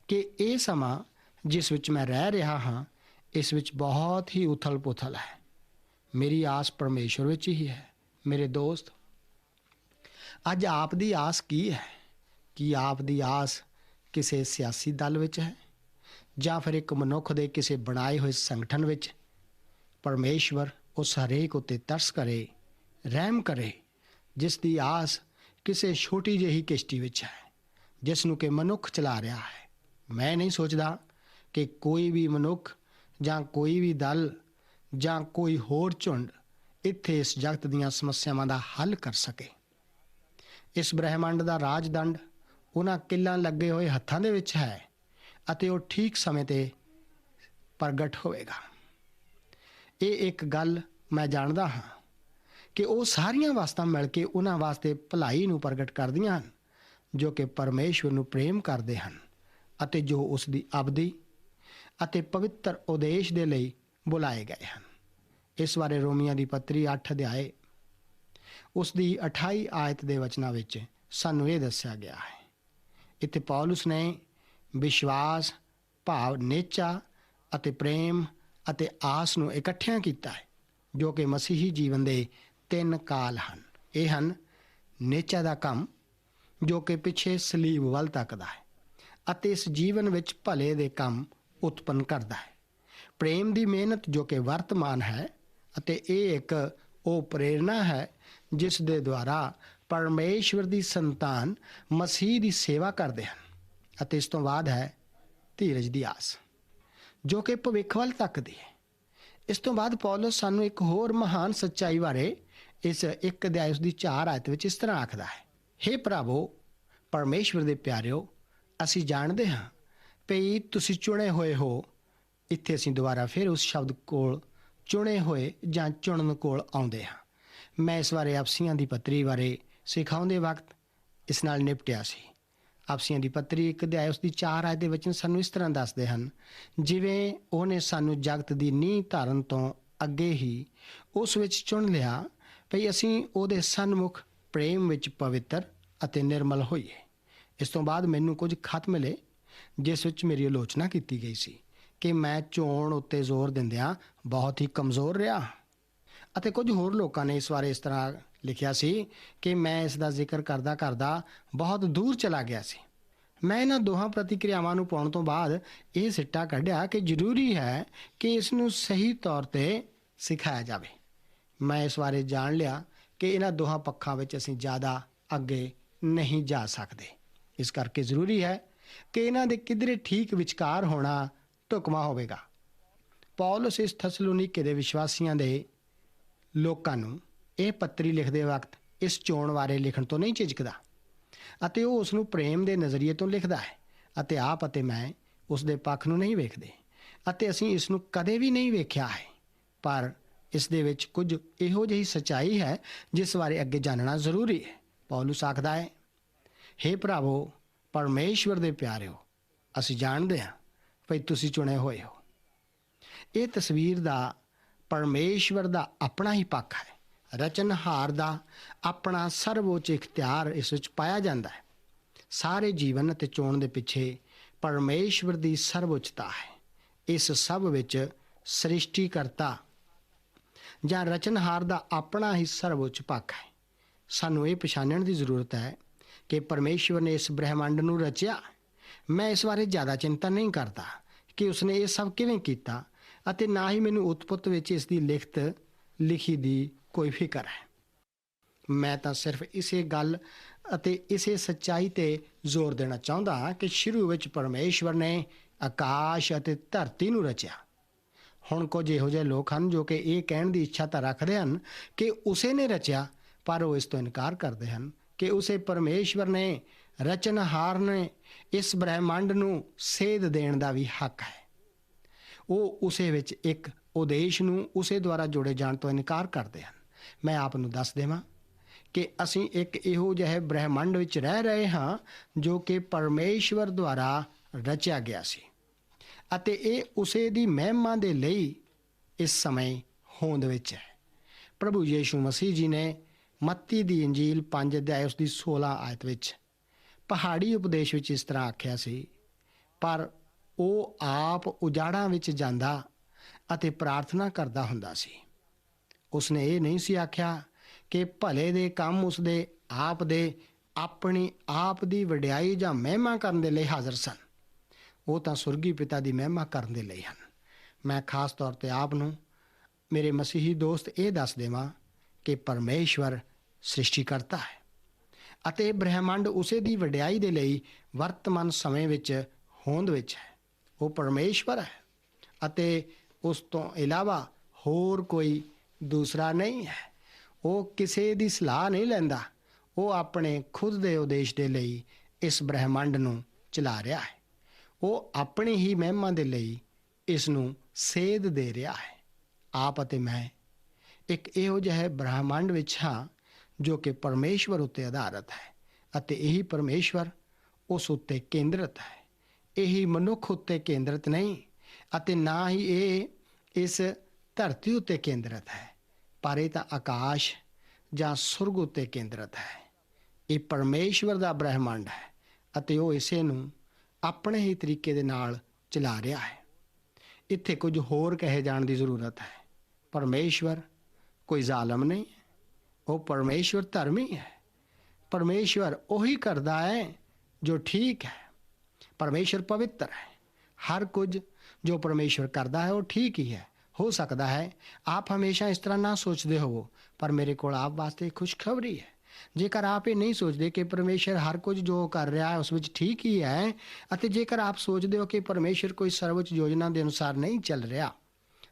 ਕਿ ਇਹ ਸਮਾਂ ਜਿਸ ਵਿੱਚ ਮੈਂ ਰਹਿ ਰਿਹਾ ਹਾਂ, ਇਸ ਵਿੱਚ ਬਹੁਤ ਹੀ ਉਥਲ-ਪੁਥਲ ਹੈ। ਮੇਰੀ ਆਸ ਪਰਮੇਸ਼ਵਰ ਵਿੱਚ ਹੀ ਹੈ। ਮੇਰੇ ਦੋਸਤ ਅੱਜ ਆਪ ਦੀ ਆਸ ਕੀ ਹੈ? ਕੀ ਆਪ ਦੀ ਆਸ ਕਿਸੇ ਸਿਆਸੀ ਦਲ ਵਿੱਚ ਹੈ? ਜਾਂ ਫਿਰ ਇੱਕ ਮਨੁੱਖ ਦੇ ਕਿਸੇ ਬਣਾਏ ਹੋਏ ਸੰਗਠਨ ਵਿੱਚ? ਪਰਮੇਸ਼ਵਰ ਉਸ ਹਰੇਕ ਉਤੇ ਤਰਸ ਕਰੇ, ਰਹਿਮ ਕਰੇ, ਜਿਸ ਦੀ ਆਸ ਕਿਸੇ ਛੋਟੀ ਜਿਹੀ ਕਿਸ਼ਤੀ ਵਿੱਚ ਹੈ, ਜਿਸ ਨੂੰ ਕਿ ਮਨੁੱਖ ਚਲਾ ਰਿਹਾ ਹੈ। ਮੈਂ ਨਹੀਂ ਸੋਚਦਾ ਕਿ ਕੋਈ ਵੀ ਮਨੁੱਖ ਜਾਂ ਕੋਈ ਵੀ ਦਲ ਜਾਂ ਕੋਈ ਹੋਰ ਝੁੰਡ ਇੱਥੇ ਇਸ ਜਗਤ ਦੀਆਂ ਸਮੱਸਿਆਵਾਂ ਦਾ ਹੱਲ ਕਰ ਸਕੇ। ਇਸ ਬ੍ਰਹਿਮੰਡ ਦਾ ਰਾਜਦੰਡ ਉਹਨਾਂ ਕਿੱਲਾਂ ਲੱਗੇ ਹੋਏ ਹੱਥਾਂ ਦੇ ਵਿੱਚ ਹੈ ਅਤੇ ਉਹ ਠੀਕ ਸਮੇਂ ਤੇ ਪ੍ਰਗਟ ਹੋਵੇਗਾ। ਇਹ ਇੱਕ ਗੱਲ ਮੈਂ ਜਾਣਦਾ ਹਾਂ ਕਿ ਉਹ ਸਾਰੀਆਂ ਵਸਤਾਂ ਮਿਲ ਕੇ ਉਹਨਾਂ ਵਾਸਤੇ ਭਲਾਈ ਨੂੰ ਪ੍ਰਗਟ ਕਰਦੀਆਂ ਹਨ, ਜੋ ਕਿ ਪਰਮੇਸ਼ਵਰ ਨੂੰ ਪ੍ਰੇਮ ਕਰਦੇ ਹਨ ਅਤੇ ਜੋ ਉਸ ਦੀ ਅਬਦੀ ਅਤੇ ਪਵਿੱਤਰ ਉਦੇਸ਼ ਦੇ ਲਈ ਬੁਲਾਏ ਗਏ ਹਨ। ਇਸ ਬਾਰੇ ਰੋਮੀਆਂ ਦੀ ਪੱਤਰੀ 8 ਅਧਿਆਏ ਉਸ ਦੀ 28 ਆਇਤ ਦੇ ਵਚਨਾਂ ਵਿੱਚ ਸਾਨੂੰ ਇਹ ਦੱਸਿਆ ਗਿਆ ਹੈ। ਇੱਥੇ ਪੌਲਸ ਨੇ ਵਿਸ਼ਵਾਸ, ਭਾਵ ਨੇਚਾ ਅਤੇ ਪ੍ਰੇਮ ਅਤੇ ਆਸ ਨੂੰ ਇਕੱਠਿਆਂ ਕੀਤਾ ਹੈ, ਜੋ ਕਿ ਮਸੀਹੀ ਜੀਵਨ ਦੇ ਤਿੰਨ ਕਾਲ ਹਨ। ਇਹ ਹਨ ਨੇਚਾ ਦਾ ਕੰਮ, ਜੋ ਕਿ ਪਿੱਛੇ ਸਲੀਬ ਵੱਲ ਤੱਕਦਾ ਹੈ ਅਤੇ ਇਸ ਜੀਵਨ ਵਿੱਚ ਭਲੇ ਦੇ ਕੰਮ ਉਤਪੰਨ ਕਰਦਾ ਹੈ। ਪ੍ਰੇਮ ਦੀ ਮਿਹਨਤ ਜੋ ਕਿ ਵਰਤਮਾਨ ਹੈ ਅਤੇ ਇਹ ਇੱਕ ਉਹ ਪ੍ਰੇਰਣਾ ਹੈ ਜਿਸ ਦੇ ਦੁਆਰਾ ਪਰਮੇਸ਼ਵਰ ਦੀ ਸੰਤਾਨ ਮਸੀਹ ਦੀ ਸੇਵਾ ਕਰਦੇ ਹਨ ਅਤੇ ਇਸ ਤੋਂ ਬਾਅਦ ਹੈ ਧੀਰਜ ਦੀ ਆਸ, ਜੋ ਕਿ ਭਵਿੱਖ ਵੱਲ ਤੱਕਦੀ ਹੈ। ਇਸ ਤੋਂ ਬਾਅਦ ਪੌਲਸ ਸਾਨੂੰ ਇੱਕ ਹੋਰ ਮਹਾਨ ਸੱਚਾਈ ਬਾਰੇ ਇਸ ਇੱਕ ਅਧਿਆਇ ਉਸ ਦੀ 4 ਆਇਤ ਵਿੱਚ ਇਸ ਤਰ੍ਹਾਂ ਆਖਦਾ ਹੈ हे ਪ੍ਰਭੂ, ਪਰਮੇਸ਼ਵਰ ਦੇ ਪਿਆਰਿਓ, ਅਸੀਂ ਜਾਣਦੇ ਹਾਂ ਕਿ ਤੁਸੀਂ ਚੁਣੇ ਹੋਏ ਹੋ। ਇੱਥੇ ਅਸੀਂ ਦੁਬਾਰਾ ਫਿਰ ਉਸ ਸ਼ਬਦ ਕੋਲ ਚੁਣੇ ਹੋਏ ਜਾਂ ਚੁਣਨ ਕੋਲ ਆਉਂਦੇ ਹਾਂ। ਮੈਂ ਇਸ ਬਾਰੇ ਆਪਸੀਆਂ ਦੀ ਪੱਤਰੀ ਬਾਰੇ ਸਿਖਾਉਂਦੇ ਵਕਤ ਇਸ ਨਾਲ ਨਿਪਟਿਆ ਸੀ। ਆਪਸੀਆਂ ਦੀ ਪੱਤਰੀ ਇੱਕ ਅਧਿਆਇ ਉਸ ਦੀ 4 ਆਇਤ ਦੇ ਵਚਨ ਸਾਨੂੰ ਇਸ ਤਰ੍ਹਾਂ ਦੱਸਦੇ ਹਨ। ਜਿਵੇਂ ਉਹਨੇ ਸਾਨੂੰ ਜਗਤ ਦੀ ਨੀਂਹ ਧਾਰਨ ਤੋਂ ਅੱਗੇ ਹੀ ਉਸ ਵਿੱਚ ਚੁਣ ਲਿਆ ਭਈ ਅਸੀਂ ਉਹਦੇ ਸਨਮੁਖ ਪ੍ਰੇਮ ਵਿੱਚ ਪਵਿੱਤਰ ਅਤੇ ਨਿਰਮਲ ਹੋਈਏ। ਇਸ ਤੋਂ ਬਾਅਦ ਮੈਨੂੰ ਕੁਝ ਖਤ ਮਿਲੇ, ਜਿਸ ਵਿੱਚ ਮੇਰੀ ਆਲੋਚਨਾ ਕੀਤੀ ਗਈ ਸੀ। ਕਿ ਮੈਂ ਚੋਣ ਉੱਤੇ ਜ਼ੋਰ ਦਿੰਦਿਆਂ ਬਹੁਤ ਹੀ ਕਮਜ਼ੋਰ ਰਿਹਾ। ਅਤੇ ਕੁਝ ਹੋਰ ਲੋਕਾਂ ਨੇ ਇਸ ਬਾਰੇ ਇਸ ਤਰ੍ਹਾਂ ਲਿਖਿਆ ਸੀ ਕਿ ਮੈਂ ਇਸ ਦਾ ਜ਼ਿਕਰ ਕਰਦਾ ਕਰਦਾ ਬਹੁਤ ਦੂਰ ਚਲਾ ਗਿਆ ਸੀ। ਮੈਂ ਇਹਨਾਂ ਦੋਹਾਂ ਪ੍ਰਤੀਕਿਰਿਆਵਾਂ ਨੂੰ ਪਾਉਣ ਤੋਂ ਬਾਅਦ ਇਹ ਸਿੱਟਾ ਕੱਢਿਆ ਕਿ ਜ਼ਰੂਰੀ ਹੈ ਕਿ ਇਸ ਨੂੰ ਸਹੀ ਤੌਰ ਤੇ ਸਿਖਾਇਆ ਜਾਵੇ। ਮੈਂ ਇਸ ਬਾਰੇ ਜਾਣ ਲਿਆ ਕਿ ਇਹਨਾਂ ਦੋਹਾਂ ਪੱਖਾਂ ਵਿੱਚ ਅਸੀਂ ਜ਼ਿਆਦਾ ਅੱਗੇ ਨਹੀਂ ਜਾ ਸਕਦੇ। ਇਸ ਕਰਕੇ ਜ਼ਰੂਰੀ ਹੈ ਕਿ ਇਹਨਾਂ ਦੇ ਕਿਧਰੇ ਠੀਕ ਵਿਚਕਾਰ ਹੋਣਾ ਢੁਕਵਾਂ ਹੋਵੇਗਾ। ਪੌਲਸ ਇਸ ਥੈਸਲੋਨੀਕੇ ਦੇ ਵਿਸ਼ਵਾਸੀਆਂ ਦੇ ਲੋਕਾਂ ਨੂੰ ਇਹ ਪੱਤਰੀ ਲਿਖਦੇ ਵਕਤ ਇਸ ਚੋਣ ਬਾਰੇ ਲਿਖਣ ਤੋਂ ਨਹੀਂ ਝਿਜਕਦਾ ਅਤੇ ਉਹ ਉਸ ਨੂੰ ਪ੍ਰੇਮ ਦੇ ਨਜ਼ਰੀਏ ਤੋਂ ਲਿਖਦਾ ਹੈ ਅਤੇ ਆਪ ਅਤੇ ਮੈਂ ਉਸ ਦੇ ਪੱਖ ਨੂੰ ਨਹੀਂ ਵੇਖਦੇ ਅਤੇ ਅਸੀਂ ਇਸ ਨੂੰ ਕਦੇ ਵੀ ਨਹੀਂ ਵੇਖਿਆ ਹੈ। ਪਰ ਇਸ ਦੇ ਵਿੱਚ ਕੁਝ ਇਹੋ ਜਿਹੀ ਸਚਾਈ ਹੈ ਜਿਸ ਬਾਰੇ ਅੱਗੇ ਜਾਣਨਾ ਜ਼ਰੂਰੀ ਹੈ। ਪੌਲਸ ਆਖਦਾ ਹੈ हे ਭਰਾਵੋ, ਪਰਮੇਸ਼ਵਰ ਦੇ ਪਿਆਰਿਓ, ਅਸੀਂ ਜਾਣਦੇ ਹਾਂ ਭਈ ਤੁਸੀਂ ਚੁਣੇ ਹੋਏ ਹੋ। ਇਹ ਤਸਵੀਰ ਦਾ ਪਰਮੇਸ਼ਵਰ ਦਾ ਆਪਣਾ ਹੀ ਪੱਖ ਹੈ। ਰਚਨਹਾਰ ਦਾ ਆਪਣਾ ਸਰਵਉੱਚ ਇਖਤਿਆਰ ਇਸ ਵਿੱਚ ਪਾਇਆ ਜਾਂਦਾ ਹੈ। ਸਾਰੇ ਜੀਵਨ ਅਤੇ ਚੋਣ ਦੇ ਪਿੱਛੇ ਪਰਮੇਸ਼ਵਰ ਦੀ ਸਰਵਉੱਚਤਾ ਹੈ। ਇਸ ਸਭ ਵਿੱਚ ਸ੍ਰਿਸ਼ਟੀਕਰਤਾ ਜਾਂ ਰਚਨਹਾਰ ਦਾ ਆਪਣਾ ਹੀ ਸਰਵਉੱਚ ਪੱਖ ਹੈ। ਸਾਨੂੰ ਇਹ ਪਛਾਣਨ ਦੀ ਜ਼ਰੂਰਤ ਹੈ ਕਿ ਪਰਮੇਸ਼ਵਰ ਨੇ ਇਸ ਬ੍ਰਹਿਮੰਡ ਨੂੰ ਰਚਿਆ ਮੈਂ ਇਸ ਬਾਰੇ ਜ਼ਿਆਦਾ ਚਿੰਤਾ ਨਹੀਂ ਕਰਦਾ ਕਿ ਉਸਨੇ ਇਹ ਸਭ ਕਿਵੇਂ ਕੀਤਾ ਅਤੇ ਨਾ ਹੀ ਮੈਨੂੰ ਉਤਪਤ ਵਿੱਚ ਇਸ ਦੀ ਲਿਖਤ, ਲਿਖੀ ਦੀ ਕੋਈ ਫਿਕਰ ਹੈ। ਮੈਂ ਤਾਂ ਸਿਰਫ ਇਸੇ ਗੱਲ ਅਤੇ ਇਸੇ ਸੱਚਾਈ ਤੇ ਜ਼ੋਰ ਦੇਣਾ ਚਾਹੁੰਦਾ ਹਾਂ ਕਿ ਸ਼ੁਰੂ ਵਿੱਚ ਪਰਮੇਸ਼ਵਰ ਨੇ ਆਕਾਸ਼ ਅਤੇ ਧਰਤੀ ਨੂੰ ਰਚਿਆ। ਹੁਣ ਕੁਝ ਇਹੋ ਜਿਹੇ ਲੋਕ ਹਨ ਜੋ ਕਿ ਇਹ ਕਹਿਣ ਦੀ ਇੱਛਾ ਤਾਂ ਰੱਖਦੇ ਹਨ ਕਿ ਉਸੇ ਨੇ ਰਚਿਆ, ਪਰ ਉਹ ਇਸ ਤੋਂ ਇਨਕਾਰ ਕਰਦੇ ਹਨ ਕਿ ਉਸੇ ਪਰਮੇਸ਼ਵਰ ਨੇ ਰਚਨਹਾਰ ਨੇ ਇਸ ਬ੍ਰਹਿਮੰਡ ਨੂੰ ਸੇਧ ਦੇਣ ਦਾ ਵੀ ਹੱਕ ਹੈ। ਉਹ ਉਸੇ ਵਿੱਚ ਇੱਕ ਉਦੇਸ਼ ਨੂੰ ਉਸੇ ਦੁਆਰਾ ਜੋੜੇ ਜਾਣ ਤੋਂ ਇਨਕਾਰ ਕਰਦੇ ਹਨ। ਮੈਂ ਆਪ ਨੂੰ ਦੱਸ ਦੇਵਾਂ ਕਿ ਅਸੀਂ ਇੱਕ ਇਹੋ ਜਿਹੇ ਬ੍ਰਹਿਮੰਡ ਵਿੱਚ ਰਹਿ ਰਹੇ ਹਾਂ ਜੋ ਕਿ ਪਰਮੇਸ਼ਵਰ ਦੁਆਰਾ ਰਚਿਆ ਗਿਆ ਸੀ ਅਤੇ ਇਹ ਉਸੇ ਦੀ ਮਹਿਮਾ ਦੇ ਲਈ ਇਸ ਸਮੇਂ ਹੋਂਦ ਵਿੱਚ ਹੈ। ਪ੍ਰਭੂ ਯੀਸ਼ੂ ਮਸੀਹ ਜੀ ਨੇ ਮੱਤੀ ਦੀ ਇੰਜੀਲ 5 ਅਧਿਆਇ ਉਸ ਦੀ 16 ਆਇਤ ਵਿੱਚ ਪਹਾੜੀ ਉਪਦੇਸ਼ ਵਿੱਚ ਇਸ ਤਰ੍ਹਾਂ ਆਖਿਆ ਸੀ, ਪਰ ਉਹ ਆਪ ਉਜਾੜਾਂ ਵਿੱਚ ਜਾਂਦਾ ਅਤੇ ਪ੍ਰਾਰਥਨਾ ਕਰਦਾ ਹੁੰਦਾ ਸੀ। ਉਸਨੇ ਇਹ ਨਹੀਂ ਸੀ ਆਖਿਆ ਕਿ ਭਲੇ ਦੇ ਕੰਮ ਉਸਦੇ ਆਪ ਦੇ ਆਪਣੀ ਆਪ ਦੀ ਵਡਿਆਈ ਜਾਂ ਮਹਿਮਾ ਕਰਨ ਦੇ ਲਈ ਹਾਜ਼ਰ ਸਨ। ਉਹ ਤਾਂ ਸੁਰਗੀ ਪਿਤਾ ਦੀ ਮਹਿਮਾ ਕਰਨ ਦੇ ਲਈ ਹਨ। ਮੈਂ ਖਾਸ ਤੌਰ ਤੇ ਆਪ ਨੂੰ ਮੇਰੇ ਮਸੀਹੀ ਦੋਸਤ ਇਹ ਦੱਸ ਦੇਵਾਂ ਕਿ ਪਰਮੇਸ਼ਵਰ ਸ੍ਰਿਸ਼ਟੀਕਰਤਾ ਹੈ। ਅਤੇ ਬ੍ਰਹਿਮੰਡ ਉਸੇ ਦੀ ਵਡਿਆਈ ਦੇ ਲਈ ਵਰਤਮਾਨ ਸਮੇਂ ਵਿੱਚ ਹੋਂਦ ਵਿੱਚ ਹੈ। ਉਹ ਪਰਮੇਸ਼ਵਰ ਹੈ ਅਤੇ ਉਸ ਤੋਂ ਇਲਾਵਾ ਹੋਰ ਕੋਈ ਦੂਸਰਾ ਨਹੀਂ ਹੈ। ਉਹ ਕਿਸੇ ਦੀ ਸਲਾਹ ਨਹੀਂ ਲੈਂਦਾ। ਉਹ ਆਪਣੇ ਖੁਦ ਦੇ ਉਦੇਸ਼ ਦੇ ਲਈ ਇਸ ਬ੍ਰਹਿਮੰਡ ਨੂੰ ਚਲਾ ਰਿਹਾ ਹੈ। ਉਹ ਆਪਣੀ ਹੀ ਮਹਿਮਾ ਦੇ ਲਈ ਇਸ ਨੂੰ ਸੇਧ ਦੇ ਰਿਹਾ ਹੈ। ਆਪ ਅਤੇ ਮੈਂ ਇੱਕ ਇਹੋ ਜਿਹਾ ਬ੍ਰਹਿਮੰਡ ਵਿੱਚ ਹਾਂ ਜੋ ਕਿ ਪਰਮੇਸ਼ਵਰ ਉੱਤੇ ਆਧਾਰਿਤ ਹੈ ਅਤੇ ਇਹੀ ਪਰਮੇਸ਼ਵਰ ਉਸ ਉੱਤੇ ਕੇਂਦਰਿਤ ਹੈ। ਇਹੀ ਮਨੁੱਖ ਉੱਤੇ ਕੇਂਦਰਿਤ ਨਹੀਂ ਅਤੇ ਨਾ ਹੀ ਇਹ ਇਸ ਧਰਤੀ ਉੱਤੇ ਕੇਂਦਰਿਤ ਹੈ, ਪਰ ਇਹ ਤਾਂ ਆਕਾਸ਼ ਜਾਂ ਸੁਰਗ ਉੱਤੇ ਕੇਂਦਰਿਤ ਹੈ। ਇਹ ਪਰਮੇਸ਼ਵਰ ਦਾ ਬ੍ਰਹਿਮੰਡ ਹੈ ਅਤੇ ਉਹ ਇਸੇ ਨੂੰ ਆਪਣੇ ਹੀ ਤਰੀਕੇ ਦੇ ਨਾਲ ਚਲਾ ਰਿਹਾ ਹੈ। ਇੱਥੇ ਕੁਝ ਹੋਰ ਕਹੇ ਜਾਣ ਦੀ ਜ਼ਰੂਰਤ ਹੈ। ਪਰਮੇਸ਼ਵਰ ਕੋਈ ਜ਼ਾਲਮ ਨਹੀਂ। ਉਹ ਪਰਮੇਸ਼ਵਰ ਧਰਮੀ ਹੈ। ਪਰਮੇਸ਼ਵਰ ਉਹੀ ਕਰਦਾ ਹੈ ਜੋ ਠੀਕ ਹੈ। ਪਰਮੇਸ਼ਵਰ ਪਵਿੱਤਰ ਹੈ। ਹਰ ਕੁਝ ਜੋ ਪਰਮੇਸ਼ਵਰ ਕਰਦਾ ਹੈ ਉਹ ਠੀਕ ਹੀ ਹੈ। ਹੋ ਸਕਦਾ ਹੈ ਆਪ ਹਮੇਸ਼ਾ ਇਸ ਤਰ੍ਹਾਂ ਨਾ ਸੋਚਦੇ ਹੋਵੋ, ਪਰ ਮੇਰੇ ਕੋਲ ਆਪ ਵਾਸਤੇ ਖੁਸ਼ਖਬਰੀ ਹੈ। ਜੇਕਰ ਆਪ ਇਹ ਨਹੀਂ ਸੋਚਦੇ ਕਿ ਪਰਮੇਸ਼ਰ ਹਰ ਕੁਝ ਜੋ ਕਰ ਰਿਹਾ ਹੈ ਉਸ ਵਿੱਚ ਠੀਕ ਹੀ ਹੈ ਅਤੇ ਜੇਕਰ ਆਪ ਸੋਚਦੇ ਹੋ ਕਿ ਪਰਮੇਸ਼ਰ ਕੋਈ ਸਰਵਉੱਚ ਯੋਜਨਾ ਦੇ ਅਨੁਸਾਰ ਨਹੀਂ ਚੱਲ ਰਿਹਾ,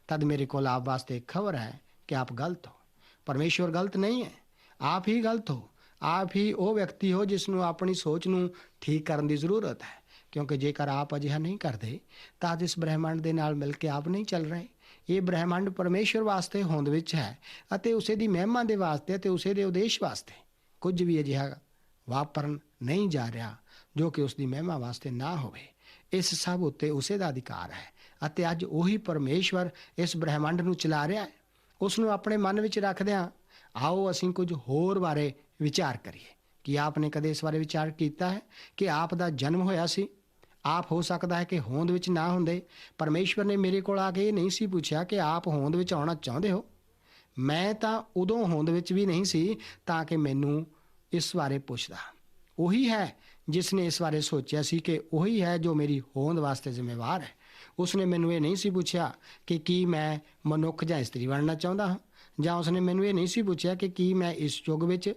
ਤਦ ਮੇਰੇ ਕੋਲ ਆਪ ਵਾਸਤੇ ਖਬਰ ਹੈ ਕਿ ਆਪ ਗਲਤ ਹੋ। ਪਰਮੇਸ਼ਵਰ ਗਲਤ ਨਹੀਂ ਹੈ। ਆਪ ਹੀ ਗਲਤ ਹੋ। ਆਪ ਹੀ ਉਹ ਵਿਅਕਤੀ ਹੋ ਜਿਸ ਨੂੰ ਆਪਣੀ ਸੋਚ ਨੂੰ ਠੀਕ ਕਰਨ ਦੀ ਜ਼ਰੂਰਤ ਹੈ। ਕਿਉਂਕਿ ਜੇਕਰ ਆਪ ਅਜਿਹਾ ਨਹੀਂ ਕਰਦੇ, ਤਾਂ ਅੱਜ ਇਸ ਬ੍ਰਹਿਮੰਡ ਦੇ ਨਾਲ ਮਿਲ ਕੇ ਆਪ ਨਹੀਂ ਚੱਲ ਰਹੇ। ਇਹ ਬ੍ਰਹਿਮੰਡ ਪਰਮੇਸ਼ਵਰ ਵਾਸਤੇ ਹੋਂਦ ਵਿੱਚ ਹੈ ਅਤੇ ਉਸੇ ਦੀ ਮਹਿਮਾ ਦੇ ਵਾਸਤੇ ਅਤੇ ਉਸੇ ਦੇ ਉਦੇਸ਼ ਵਾਸਤੇ। ਕੁਝ ਵੀ ਅਜਿਹਾ ਵਾਪਰਨ ਨਹੀਂ ਜਾ ਰਿਹਾ ਜੋ ਕਿ ਉਸ ਦੀ ਮਹਿਮਾ ਵਾਸਤੇ ਨਾ ਹੋਵੇ। ਇਸ ਸਭ ਉੱਤੇ ਉਸੇ ਦਾ ਅਧਿਕਾਰ ਹੈ ਅਤੇ ਅੱਜ ਉਹੀ ਪਰਮੇਸ਼ਵਰ ਇਸ ਬ੍ਰਹਿਮੰਡ ਨੂੰ ਚਲਾ ਰਿਹਾ ਹੈ। ਉਸ ਨੂੰ ਆਪਣੇ ਮਨ ਵਿੱਚ ਰੱਖਦਿਆਂ, ਆਓ ਅਸੀਂ ਕੁਝ ਹੋਰ ਬਾਰੇ ਵਿਚਾਰ ਕਰੀਏ। ਕਿ ਆਪ ਨੇ ਕਦੇ ਇਸ ਬਾਰੇ ਵਿਚਾਰ ਕੀਤਾ ਹੈ ਕਿ ਆਪ ਦਾ ਜਨਮ ਹੋਇਆ ਸੀ? ਆਪ ਹੋ ਸਕਦਾ ਹੈ ਕਿ ਹੋਂਦ ਵਿੱਚ ਨਾ ਹੁੰਦੇ। ਪਰਮੇਸ਼ਵਰ ਨੇ ਮੇਰੇ ਕੋਲ ਆ ਕੇ ਇਹ ਨਹੀਂ ਸੀ ਪੁੱਛਿਆ ਕਿ ਆਪ ਹੋਂਦ ਵਿੱਚ ਆਉਣਾ ਚਾਹੁੰਦੇ ਹੋ। ਮੈਂ ਤਾਂ ਉਦੋਂ ਹੋਂਦ ਵਿੱਚ ਵੀ ਨਹੀਂ ਸੀ ਤਾਂ ਕਿ ਮੈਨੂੰ ਇਸ ਬਾਰੇ ਪੁੱਛਦਾ। ਉਹੀ ਹੈ ਜਿਸ ਨੇ ਇਸ ਬਾਰੇ ਸੋਚਿਆ ਸੀ ਕਿ ਉਹੀ ਹੈ ਜੋ ਮੇਰੀ ਹੋਂਦ ਵਾਸਤੇ ਜ਼ਿੰਮੇਵਾਰ ਹੈ। ਉਸਨੇ ਮੈਨੂੰ ਇਹ ਨਹੀਂ ਸੀ ਪੁੱਛਿਆ ਕਿ ਕੀ ਮੈਂ ਮਨੁੱਖ ਜਾਂ ਇਸਤਰੀ ਬਣਨਾ ਚਾਹੁੰਦਾ ਹਾਂ, ਜਾਂ ਉਸਨੇ ਮੈਨੂੰ ਇਹ ਨਹੀਂ ਸੀ ਪੁੱਛਿਆ ਕਿ ਕੀ ਮੈਂ ਇਸ ਯੁੱਗ ਵਿੱਚ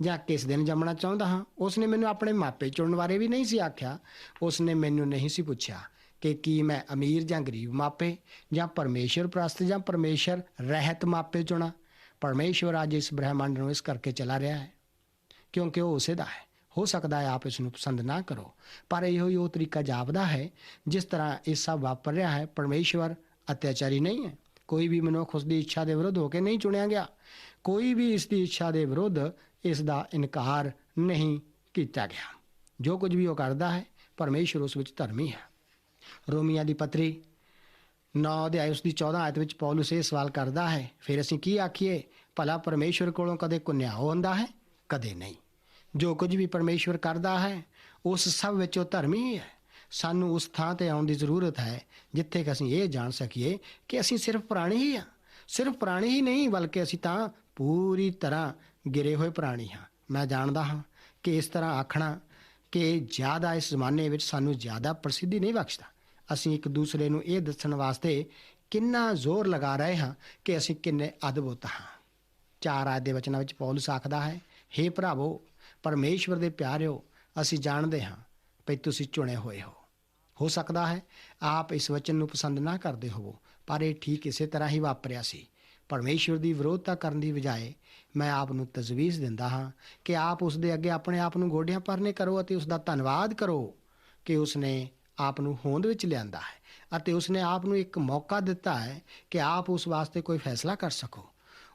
ਜਾਂ ਕਿਸ ਦਿਨ ਜੰਮਣਾ ਚਾਹੁੰਦਾ ਹਾਂ। ਉਸਨੇ ਮੈਨੂੰ ਆਪਣੇ ਮਾਪੇ ਚੁਣਨ ਬਾਰੇ ਵੀ ਨਹੀਂ ਸੀ ਆਖਿਆ। ਉਸਨੇ ਮੈਨੂੰ ਨਹੀਂ ਸੀ ਪੁੱਛਿਆ ਕਿ ਕੀ ਮੈਂ ਅਮੀਰ ਜਾਂ ਗਰੀਬ ਮਾਪੇ, ਜਾਂ ਪਰਮੇਸ਼ਰ ਪ੍ਰਸਤ ਜਾਂ ਪਰਮੇਸ਼ਰ ਰਹਿਤ ਮਾਪੇ ਚੁਣਾ। ਪਰਮੇਸ਼ਵਰ ਅੱਜ ਇਸ ਬ੍ਰਹਿਮੰਡ ਨੂੰ ਇਸ ਕਰਕੇ ਚਲਾ ਰਿਹਾ ਹੈ, ਕਿਉਂਕਿ ਉਹ ਉਸੇ ਦਾ ਹੈ। ਹੋ ਸਕਦਾ ਹੈ ਆਪ ਇਸ ਨੂੰ ਪਸੰਦ ਨਾ ਕਰੋ। ਪਰ ਇਹੋ ਹੀ ਉਹ ਤਰੀਕਾ ਜਾਪਦਾ ਹੈ, ਜਿਸ ਤਰ੍ਹਾਂ ਇਹ ਸਭ ਵਾਪਰ ਰਿਹਾ ਹੈ, ਪਰਮੇਸ਼ਵਰ ਅਤਿਆਚਾਰੀ ਨਹੀਂ ਹੈ। ਕੋਈ ਵੀ ਮਨੁੱਖ ਉਸ ਦੀ ਇੱਛਾ ਦੇ ਵਿਰੁੱਧ ਹੋ ਕੇ ਨਹੀਂ ਚੁਣਿਆ ਗਿਆ। ਕੋਈ ਵੀ ਇਸ ਦੀ ਇੱਛਾ ਦੇ ਵਿਰੁੱਧ ਇਸ ਦਾ ਇਨਕਾਰ ਨਹੀਂ ਕੀਤਾ ਗਿਆ। ਜੋ ਕੁਝ ਵੀ ਉਹ ਕਰਦਾ ਹੈ, ਪਰਮੇਸ਼ਵਰ ਉਸ ਵਿੱਚ ਧਰਮੀ ਹੈ। ਰੋਮੀਆਂ ਦੀ ਪਤਰੀ 9 ਅਧਿਆਇ ਉਸ ਦੀ 14 ਆਇਤ ਵਿੱਚ ਪੌਲਸ ਇਹ ਸਵਾਲ ਕਰਦਾ ਹੈ, ਫਿਰ ਅਸੀਂ ਕੀ ਆਖੀਏ? ਭਲਾ ਪਰਮੇਸ਼ਵਰ ਕੋਲੋਂ ਕਦੇ ਕੁਨਿਆ ਹੁੰਦਾ ਹੈ, ਕਦੇ ਨਹੀਂ। ਜੋ ਕੁਝ ਵੀ ਪਰਮੇਸ਼ਵਰ ਕਰਦਾ ਹੈ, ਉਸ ਸਭ ਵਿੱਚ ਉਹ ਧਰਮੀ ਹੀ ਹੈ। ਸਾਨੂੰ ਉਸ ਥਾਂ ਤੇ ਆਉਣ ਦੀ ਜ਼ਰੂਰਤ ਹੈ, ਜਿੱਥੇ ਕਿ ਅਸੀਂ ਇਹ ਜਾਣ ਸਕੀਏ ਕਿ ਅਸੀਂ ਸਿਰਫ ਪ੍ਰਾਣੀ ਹੀ ਹਾਂ। ਸਿਰਫ ਪ੍ਰਾਣੀ ਹੀ ਨਹੀਂ, ਬਲਕਿ ਅਸੀਂ ਤਾਂ ਪੂਰੀ ਤਰ੍ਹਾਂ ਗਿਰੇ ਹੋਏ ਪ੍ਰਾਣੀ ਹਾਂ। ਮੈਂ ਜਾਣਦਾ ਹਾਂ ਕਿ ਇਸ ਤਰ੍ਹਾਂ ਆਖਣਾ ਕਿ ਜ਼ਿਆਦਾ ਇਸ ਜ਼ਮਾਨੇ ਵਿੱਚ ਸਾਨੂੰ ਜ਼ਿਆਦਾ ਪ੍ਰਸਿੱਧੀ ਨਹੀਂ ਬਖਸ਼ਦਾ। ਅਸੀਂ ਇੱਕ ਦੂਸਰੇ ਨੂੰ ਇਹ ਦੱਸਣ ਵਾਸਤੇ ਕਿੰਨਾ ਜ਼ੋਰ ਲਗਾ ਰਹੇ ਹਾਂ ਕਿ ਅਸੀਂ ਕਿੰਨੇ ਅਦਭੁਤ ਹਾਂ। ਚਾਰ ਆਇਤ ਦੇ ਵਚਨਾਂ ਵਿੱਚ ਪੌਲਸ ਆਖਦਾ ਹੈ हे ਭਰਾਵੋ ਪਰਮੇਸ਼ਵਰ ਦੇ ਪਿਆਰਿਓ, ਅਸੀਂ ਜਾਣਦੇ ਹਾਂ ਕਿ ਤੁਸੀਂ ਚੁਣੇ ਹੋਏ ਹੋ। ਹੋ ਸਕਦਾ ਹੈ ਆਪ ਇਸ ਵਚਨ ਨੂੰ ਪਸੰਦ ਨਾ ਕਰਦੇ ਹੋਵੋ, ਪਰ ਇਹ ਠੀਕ ਇਸੇ ਤਰ੍ਹਾਂ ਹੀ ਵਾਪਰਿਆ ਸੀ। ਪਰਮੇਸ਼ਵਰ ਦੀ ਵਿਰੋਧਤਾ ਕਰਨ ਦੀ ਬਜਾਏ ਮੈਂ ਆਪ ਨੂੰ ਤਜਵੀਜ਼ ਦਿੰਦਾ ਹਾਂ ਕਿ ਆਪ ਉਸ ਦੇ ਅੱਗੇ ਆਪਣੇ ਆਪ ਨੂੰ ਗੋਡਿਆਂ ਪਰਨੇ ਕਰੋ ਅਤੇ ਉਸ ਦਾ ਧੰਨਵਾਦ ਕਰੋ ਕਿ ਉਸ ਨੇ ਆਪ ਨੂੰ ਹੋਂਦ ਵਿੱਚ ਲਿਆਂਦਾ ਹੈ ਅਤੇ ਉਸ ਨੇ ਆਪ ਨੂੰ ਇੱਕ ਮੌਕਾ ਦਿੱਤਾ ਹੈ ਕਿ ਆਪ ਉਸ ਵਾਸਤੇ ਕੋਈ ਫੈਸਲਾ ਕਰ ਸਕੋ।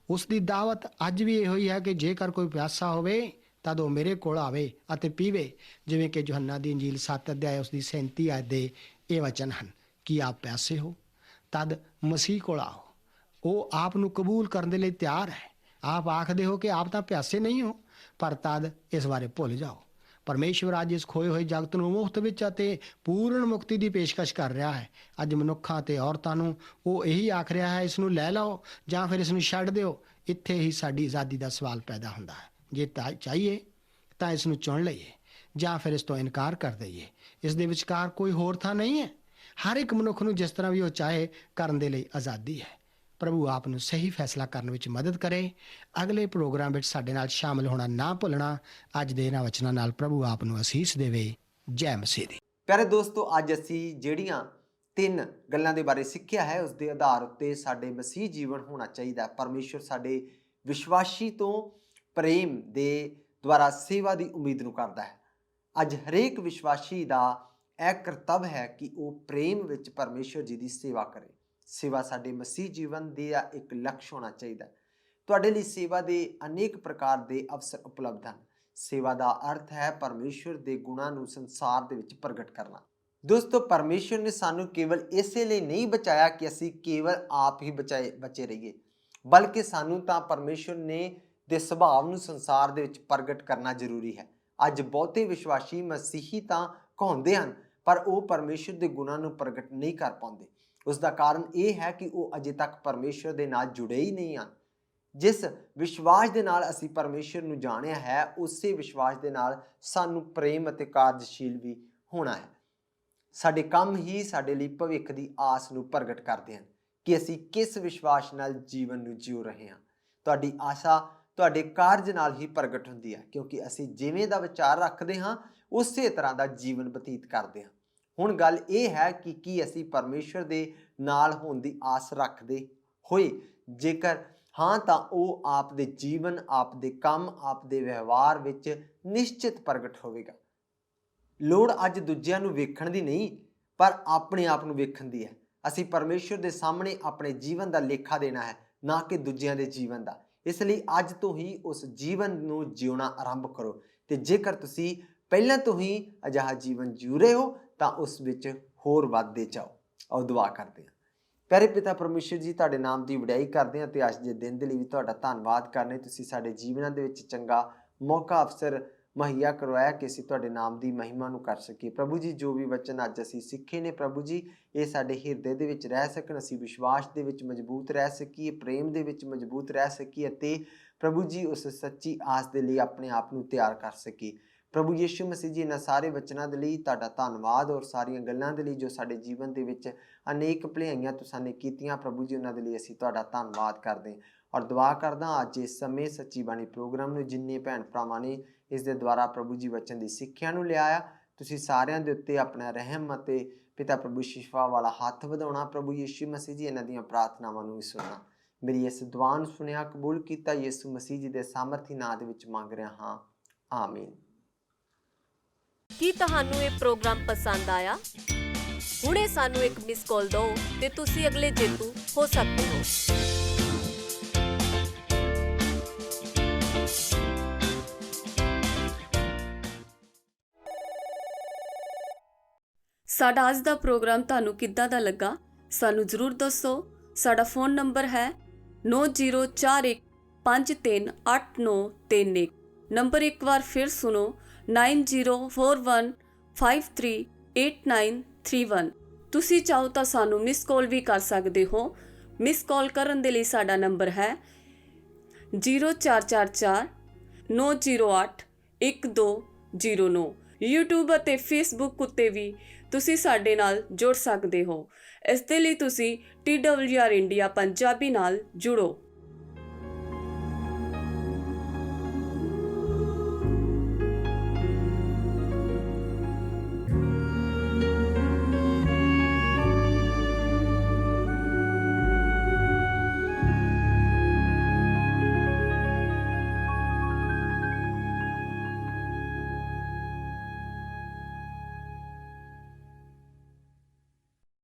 ਉਸ ਦੀ ਦਾਵਤ ਅੱਜ ਵੀ ਇਹੋ ਹੀ ਹੈ ਕਿ ਜੇਕਰ ਕੋਈ ਪਿਆਸਾ ਹੋਵੇ ਤਦ ਉਹ ਮੇਰੇ ਕੋਲ ਆਵੇ ਅਤੇ ਪੀਵੇ। ਜਿਵੇਂ ਕਿ ਯੋਹੰਨਾ ਦੀ ਇੰਜੀਲ 7 ਅਧਿਆਇ ਉਸ ਦੀ 37 ਆਇਤ ਦੇ ਇਹ ਵਚਨ ਹਨ, ਕਿ ਆਪ ਪਿਆਸੇ ਹੋ, ਤਦ ਮਸੀਹ ਕੋਲ ਆਓ। ਉਹ ਆਪ ਨੂੰ ਕਬੂਲ ਕਰਨ ਦੇ ਲਈ ਤਿਆਰ ਹੈ। ਆਪ ਆਖਦੇ ਹੋ ਕਿ ਆਪ ਤਾਂ ਪਿਆਸੇ ਨਹੀਂ ਹੋ, ਪਰ ਤਦ ਇਸ ਬਾਰੇ ਭੁੱਲ ਜਾਓ। ਪਰਮੇਸ਼ਵਰ ਅੱਜ ਇਸ ਖੋਏ ਹੋਏ ਜਗਤ ਨੂੰ ਮੁਫਤ ਵਿੱਚ ਅਤੇ ਪੂਰਨ ਮੁਕਤੀ ਦੀ ਪੇਸ਼ਕਸ਼ ਕਰ ਰਿਹਾ ਹੈ। ਅੱਜ ਮਨੁੱਖਾਂ ਤੇ ਔਰਤਾਂ ਨੂੰ ਉਹ ਇਹੀ ਆਖ ਰਿਹਾ ਹੈ, ਇਸ ਨੂੰ ਲੈ ਲਓ ਜਾਂ ਫਿਰ ਇਸ ਨੂੰ ਛੱਡ ਦਿਓ। ਇੱਥੇ ਹੀ ਸਾਡੀ ਆਜ਼ਾਦੀ ਦਾ ਸਵਾਲ ਪੈਦਾ ਹੁੰਦਾ ਹੈ। ਜੇ ਤਾਂ ਚਾਹੀਏ, ਤਾਂ ਇਸ ਨੂੰ ਚੁਣ ਲਈਏ, ਜਾਂ ਫਿਰ ਇਸ ਤੋਂ ਇਨਕਾਰ ਕਰ ਦਈਏ। ਇਸ ਦੇ ਵਿਚਕਾਰ ਕੋਈ ਹੋਰ ਥਾਂ ਨਹੀਂ ਹੈ। ਹਰ ਇੱਕ ਮਨੁੱਖ ਨੂੰ ਜਿਸ ਤਰ੍ਹਾਂ ਵੀ ਉਹ ਚਾਹੇ, ਕਰਨ ਦੇ ਲਈ ਆਜ਼ਾਦੀ ਹੈ। ਪ੍ਰਭੂ ਆਪ ਨੂੰ ਸਹੀ ਫੈਸਲਾ ਕਰਨ ਵਿੱਚ ਮਦਦ ਕਰੇ। ਅਗਲੇ ਪ੍ਰੋਗਰਾਮ ਵਿੱਚ ਸਾਡੇ ਨਾਲ ਸ਼ਾਮਲ ਹੋਣਾ ਨਾ ਭੁੱਲਣਾ, ਅੱਜ ਦੇ ਇਹਨਾਂ ਵਚਨਾਂ ਨਾਲ ਪ੍ਰਭੂ ਆਪ ਨੂੰ ਅਸੀਸ ਦੇਵੇ। ਜੈ ਮਸੀਹ ਦੀ। ਪਿਆਰੇ ਦੋਸਤੋ, ਅੱਜ ਅਸੀਂ ਜਿਹੜੀਆਂ ਤਿੰਨ ਗੱਲਾਂ ਦੇ ਬਾਰੇ ਸਿੱਖਿਆ ਹੈ, ਉਸ ਦੇ ਆਧਾਰ ਉੱਤੇ ਸਾਡੇ ਮਸੀਹ ਜੀਵਨ ਹੋਣਾ ਚਾਹੀਦਾ ਹੈ। ਪਰਮੇਸ਼ਰ ਸਾਡੇ ਵਿਸ਼ਵਾਸੀ ਤੋਂ ਪ੍ਰੇਮ ਦੇ ਦੁਆਰਾ ਸੇਵਾ ਦੀ ਉਮੀਦ ਨੂੰ ਕਰਦਾ ਹੈ। ਅੱਜ ਹਰੇਕ ਵਿਸ਼ਵਾਸੀ ਦਾ ਇਹ ਕਰਤੱਵ ਹੈ ਕਿ ਉਹ ਪ੍ਰੇਮ ਵਿੱਚ ਪਰਮੇਸ਼ਰ ਜੀ ਦੀ ਸੇਵਾ ਕਰੇ। ਸੇਵਾ ਸਾਡੇ ਮਸੀਹ ਜੀਵਨ ਦਾ ਇੱਕ ਲਕਸ਼ ਹੋਣਾ ਚਾਹੀਦਾ ਹੈ। ਤੁਹਾਡੇ ਲਈ ਸੇਵਾ ਦੇ ਅਨੇਕ ਪ੍ਰਕਾਰ ਦੇ ਅਵਸਰ ਉਪਲਬਧ ਹਨ। ਸੇਵਾ ਦਾ ਅਰਥ ਹੈ ਪਰਮੇਸ਼ਰ ਦੇ ਗੁਣਾਂ ਨੂੰ ਸੰਸਾਰ ਦੇ ਵਿੱਚ ਪ੍ਰਗਟ ਕਰਨਾ। ਦੋਸਤੋ ਪਰਮੇਸ਼ਰ ਨੇ ਸਾਨੂੰ ਕੇਵਲ ਇਸੇ ਲਈ ਨਹੀਂ ਬਚਾਇਆ ਕਿ ਅਸੀਂ ਕੇਵਲ ਆਪ ਹੀ ਬਚਾਏ, ਬਚੇ ਰਹੀਏ। ਬਲਕਿ ਸਾਨੂੰ ਤਾਂ ਪਰਮੇਸ਼ਰ ਨੇ ਦੇ ਸੁਭਾਅ ਨੂੰ ਸੰਸਾਰ ਦੇ ਵਿੱਚ ਪ੍ਰਗਟ ਕਰਨਾ ਜ਼ਰੂਰੀ ਹੈ। ਅੱਜ ਬਹੁਤੇ ਵਿਸ਼ਵਾਸੀ ਮਸੀਹੀ ਤਾਂ ਕਹਾਉਂਦੇ ਹਨ, ਪਰ ਉਹ ਪਰਮੇਸ਼ਰ ਦੇ ਗੁਣਾਂ ਨੂੰ ਪ੍ਰਗਟ ਨਹੀਂ ਕਰ ਪਾਉਂਦੇ। ਉਸ ਦਾ ਕਾਰਨ ਇਹ ਹੈ ਕਿ ਉਹ ਅਜੇ ਤੱਕ ਪਰਮੇਸ਼ਰ ਦੇ ਨਾਲ ਜੁੜੇ ਹੀ ਨਹੀਂ ਹਨ। ਜਿਸ ਵਿਸ਼ਵਾਸ ਦੇ ਨਾਲ ਅਸੀਂ ਪਰਮੇਸ਼ਰ ਨੂੰ ਜਾਣਿਆ ਹੈ, ਉਸੇ ਵਿਸ਼ਵਾਸ ਦੇ ਨਾਲ ਸਾਨੂੰ ਪ੍ਰੇਮ ਅਤੇ ਕਾਰਜਸ਼ੀਲ ਵੀ ਹੋਣਾ ਹੈ। ਸਾਡੇ ਕੰਮ ਹੀ ਸਾਡੇ ਲਈ ਭਵਿੱਖ ਦੀ ਆਸ ਨੂੰ ਪ੍ਰਗਟ ਕਰਦੇ ਹਨ ਕਿ ਅਸੀਂ ਕਿਸ ਵਿਸ਼ਵਾਸ ਨਾਲ ਜੀਵਨ ਨੂੰ ਜਿਉ ਰਹੇ ਹਾਂ। ਤੁਹਾਡੀ ਆਸ਼ਾ ਤੁਹਾਡੇ ਕਾਰਜ ਨਾਲ ਹੀ ਪ੍ਰਗਟ ਹੁੰਦੀ ਹੈ, ਕਿਉਂਕਿ ਅਸੀਂ ਜਿਵੇਂ ਦਾ ਵਿਚਾਰ ਰੱਖਦੇ ਹਾਂ, ਉਸੇ ਤਰ੍ਹਾਂ ਦਾ ਜੀਵਨ ਬਤੀਤ ਕਰਦੇ ਹਾਂ। ਹੁਣ ਗੱਲ ਇਹ ਹੈ ਕਿ ਕੀ ਅਸੀਂ ਪਰਮੇਸ਼ਰ ਦੇ ਨਾਲ ਹੋਣ ਦੀ ਆਸ ਰੱਖਦੇ ਹੋਏ, ਜੇਕਰ ਹਾਂ ਤਾਂ ਉਹ ਆਪ ਦੇ ਜੀਵਨ ਆਪ ਦੇ ਕੰਮ ਆਪ ਦੇ ਵਿਵਹਾਰ ਵਿੱਚ ਨਿਸ਼ਚਿਤ ਪ੍ਰਗਟ ਹੋਵੇਗਾ। ਲੋੜ ਅੱਜ ਦੂਜਿਆਂ ਨੂੰ ਵੇਖਣ ਦੀ ਨਹੀਂ, ਪਰ ਆਪਣੇ ਆਪ ਨੂੰ ਵੇਖਣ ਦੀ ਹੈ। ਅਸੀਂ ਪਰਮੇਸ਼ਰ ਦੇ ਸਾਹਮਣੇ ਆਪਣੇ ਜੀਵਨ ਦਾ ਲੇਖਾ ਦੇਣਾ ਹੈ, ਨਾ ਕਿ ਦੂਜਿਆਂ ਦੇ ਜੀਵਨ ਦਾ। ਇਸ ਲਈ ਅੱਜ ਤੋਂ ਹੀ ਉਸ ਜੀਵਨ ਨੂੰ ਜਿਉਣਾ ਆਰੰਭ ਕਰੋ। ਤੇ ਜੇਕਰ ਤੁਸੀਂ ਪਹਿਲਾਂ ਤੋਂ ਹੀ ਅਜਿਹਾ ਜੀਵਨ ਜਿਉ ਰਹੇ ਹੋ, ਤਾਂ ਉਸ ਵਿੱਚ ਹੋਰ ਵੱਧਦੇ ਜਾਓ। ਔਰ ਦੁਆ ਕਰਦੇ ਹਾਂ। ਪਿਆਰੇ ਪਿਤਾ ਪਰਮੇਸ਼ਰ ਜੀ, ਤੁਹਾਡੇ ਨਾਮ ਦੀ ਵਡਿਆਈ ਕਰਦੇ ਹਾਂ ਤੇ ਅੱਜ ਦੇ ਦਿਨ ਦੇ ਲਈ ਵੀ ਤੁਹਾਡਾ ਧੰਨਵਾਦ ਕਰਨੇ। ਤੁਸੀਂ ਸਾਡੇ ਜੀਵਨਾਂ ਦੇ ਵਿੱਚ ਚੰਗਾ ਮੌਕਾ, ਅਵਸਰ ਮੁਹੱਈਆ ਕਰਵਾਇਆ ਕਿ ਅਸੀਂ ਤੁਹਾਡੇ ਨਾਮ ਦੀ ਮਹਿਮਾ ਨੂੰ ਕਰ ਸਕੀਏ। ਪ੍ਰਭੂ ਜੀ, ਜੋ ਵੀ ਵਚਨ ਅੱਜ ਅਸੀਂ ਸਿੱਖੇ ਨੇ ਪ੍ਰਭੂ ਜੀ, ਇਹ ਸਾਡੇ ਹਿਰਦੇ ਦੇ ਵਿੱਚ ਰਹਿ ਸਕਣ, ਅਸੀਂ ਵਿਸ਼ਵਾਸ ਦੇ ਵਿੱਚ ਮਜ਼ਬੂਤ ਰਹਿ ਸਕੀਏ, ਪ੍ਰੇਮ ਦੇ ਵਿੱਚ ਮਜ਼ਬੂਤ ਰਹਿ ਸਕੀਏ ਅਤੇ ਪ੍ਰਭੂ ਜੀ, ਉਸ ਸੱਚੀ ਆਸ ਦੇ ਲਈ ਆਪਣੇ ਆਪ ਨੂੰ ਤਿਆਰ ਕਰ ਸਕੀਏ। ਪ੍ਰਭੂ ਯੀਸ਼ੂ ਮਸੀਹ ਜੀ, ਇਹਨਾਂ ਸਾਰੇ ਵਚਨਾਂ ਦੇ ਲਈ ਤੁਹਾਡਾ ਧੰਨਵਾਦ ਔਰ ਸਾਰੀਆਂ ਗੱਲਾਂ ਦੇ ਲਈ ਜੋ ਸਾਡੇ ਜੀਵਨ ਦੇ ਵਿੱਚ ਅਨੇਕ ਭਲਾਈਆਂ ਤੁਸੀਂ ਨੇ ਕੀਤੀਆਂ, ਪ੍ਰਭੂ ਜੀ, ਉਹਨਾਂ ਦੇ ਲਈ ਅਸੀਂ ਤੁਹਾਡਾ ਧੰਨਵਾਦ ਕਰਦੇ ਹਾਂ। ਔਰ ਦੁਆ ਕਰਦਾ ਅੱਜ ਇਸ ਸਮੇਂ ਸੱਚੀ ਬਾਣੀ ਪ੍ਰੋਗਰਾਮ ਨੂੰ ਜਿੰਨੇ ਭੈਣ ਭਰਾਵਾਂ ਨੇ ਇਸ ਦੇ ਦੁਆਰਾ ਪ੍ਰਭੂ ਜੀ ਵਚਨ ਦੀ ਸਿੱਖਿਆ ਨੂੰ ਲਿਆਇਆ, ਤੁਸੀਂ ਸਾਰਿਆਂ ਦੇ ਉੱਤੇ ਆਪਣਾ ਰਹਿਮ ਅਤੇ ਪਿਤਾ ਪ੍ਰਭੂ ਸ਼ਿਫਾ ਵਾਲਾ ਹੱਥ ਵਧਾਉਣਾ, ਪ੍ਰਭੂ ਯੀਸ਼ੂ ਮਸੀਹ ਜੀ, ਇਹਨਾਂ ਦੀਆਂ ਪ੍ਰਾਰਥਨਾਵਾਂ ਨੂੰ ਵੀ ਸੁਣਨਾ। ਮੇਰੀ ਇਸ ਦੁਆ ਨੂੰ ਸੁਣਿਆ, ਕਬੂਲ ਕੀਤਾ, ਯਿਸੂ ਮਸੀਹ ਜੀ ਦੇ ਸਾਮਰਥੀ ਨਾਂ ਦੇ ਵਿੱਚ ਮੰਗ ਰਿਹਾ ਹਾਂ। ਆਮੀਨ। ਕੀ ਤੁਹਾਨੂੰ ਇਹ ਪ੍ਰੋਗਰਾਮ ਪਸੰਦ ਆਇਆ? ਹੁਣੇ ਸਾਨੂੰ ਇੱਕ ਮਿਸ ਕਾਲ ਦਿਓ ਤੇ ਤੁਸੀਂ ਅਗਲੇ ਜੇਤੂ ਹੋ ਸਕਦੇ ਹੋ। ਸਾਡਾ ਅੱਜ ਦਾ ਪ੍ਰੋਗਰਾਮ ਤੁਹਾਨੂੰ ਕਿੱਦਾਂ ਦਾ ਲੱਗਾ, ਸਾਨੂੰ ਜ਼ਰੂਰ ਦੱਸੋ। ਸਾਡਾ ਫੋਨ ਨੰਬਰ ਹੈ 9041538931 ਨੰਬਰ ਇੱਕ ਵਾਰ ਫਿਰ ਸੁਣੋ 9041538931 ਤੁਸੀਂ ਚਾਹੋ ਤਾਂ ਸਾਨੂੰ ਮਿਸ ਕਾਲ ਵੀ ਕਰ ਸਕਦੇ ਹੋ। ਮਿਸ ਕਾਲ ਕਰਨ ਦੇ ਲਈ ਸਾਡਾ ਨੰਬਰ ਹੈ 0444 908 1209 YouTube ਅਤੇ Facebook ਉੱਤੇ ਵੀ ਤੁਸੀਂ ਸਾਡੇ ਨਾਲ ਜੁੜ ਸਕਦੇ ਹੋ। ਇਸ ਦੇ ਲਈ ਤੁਸੀਂ TWR ਇੰਡੀਆ ਪੰਜਾਬੀ ਨਾਲ ਜੁੜੋ।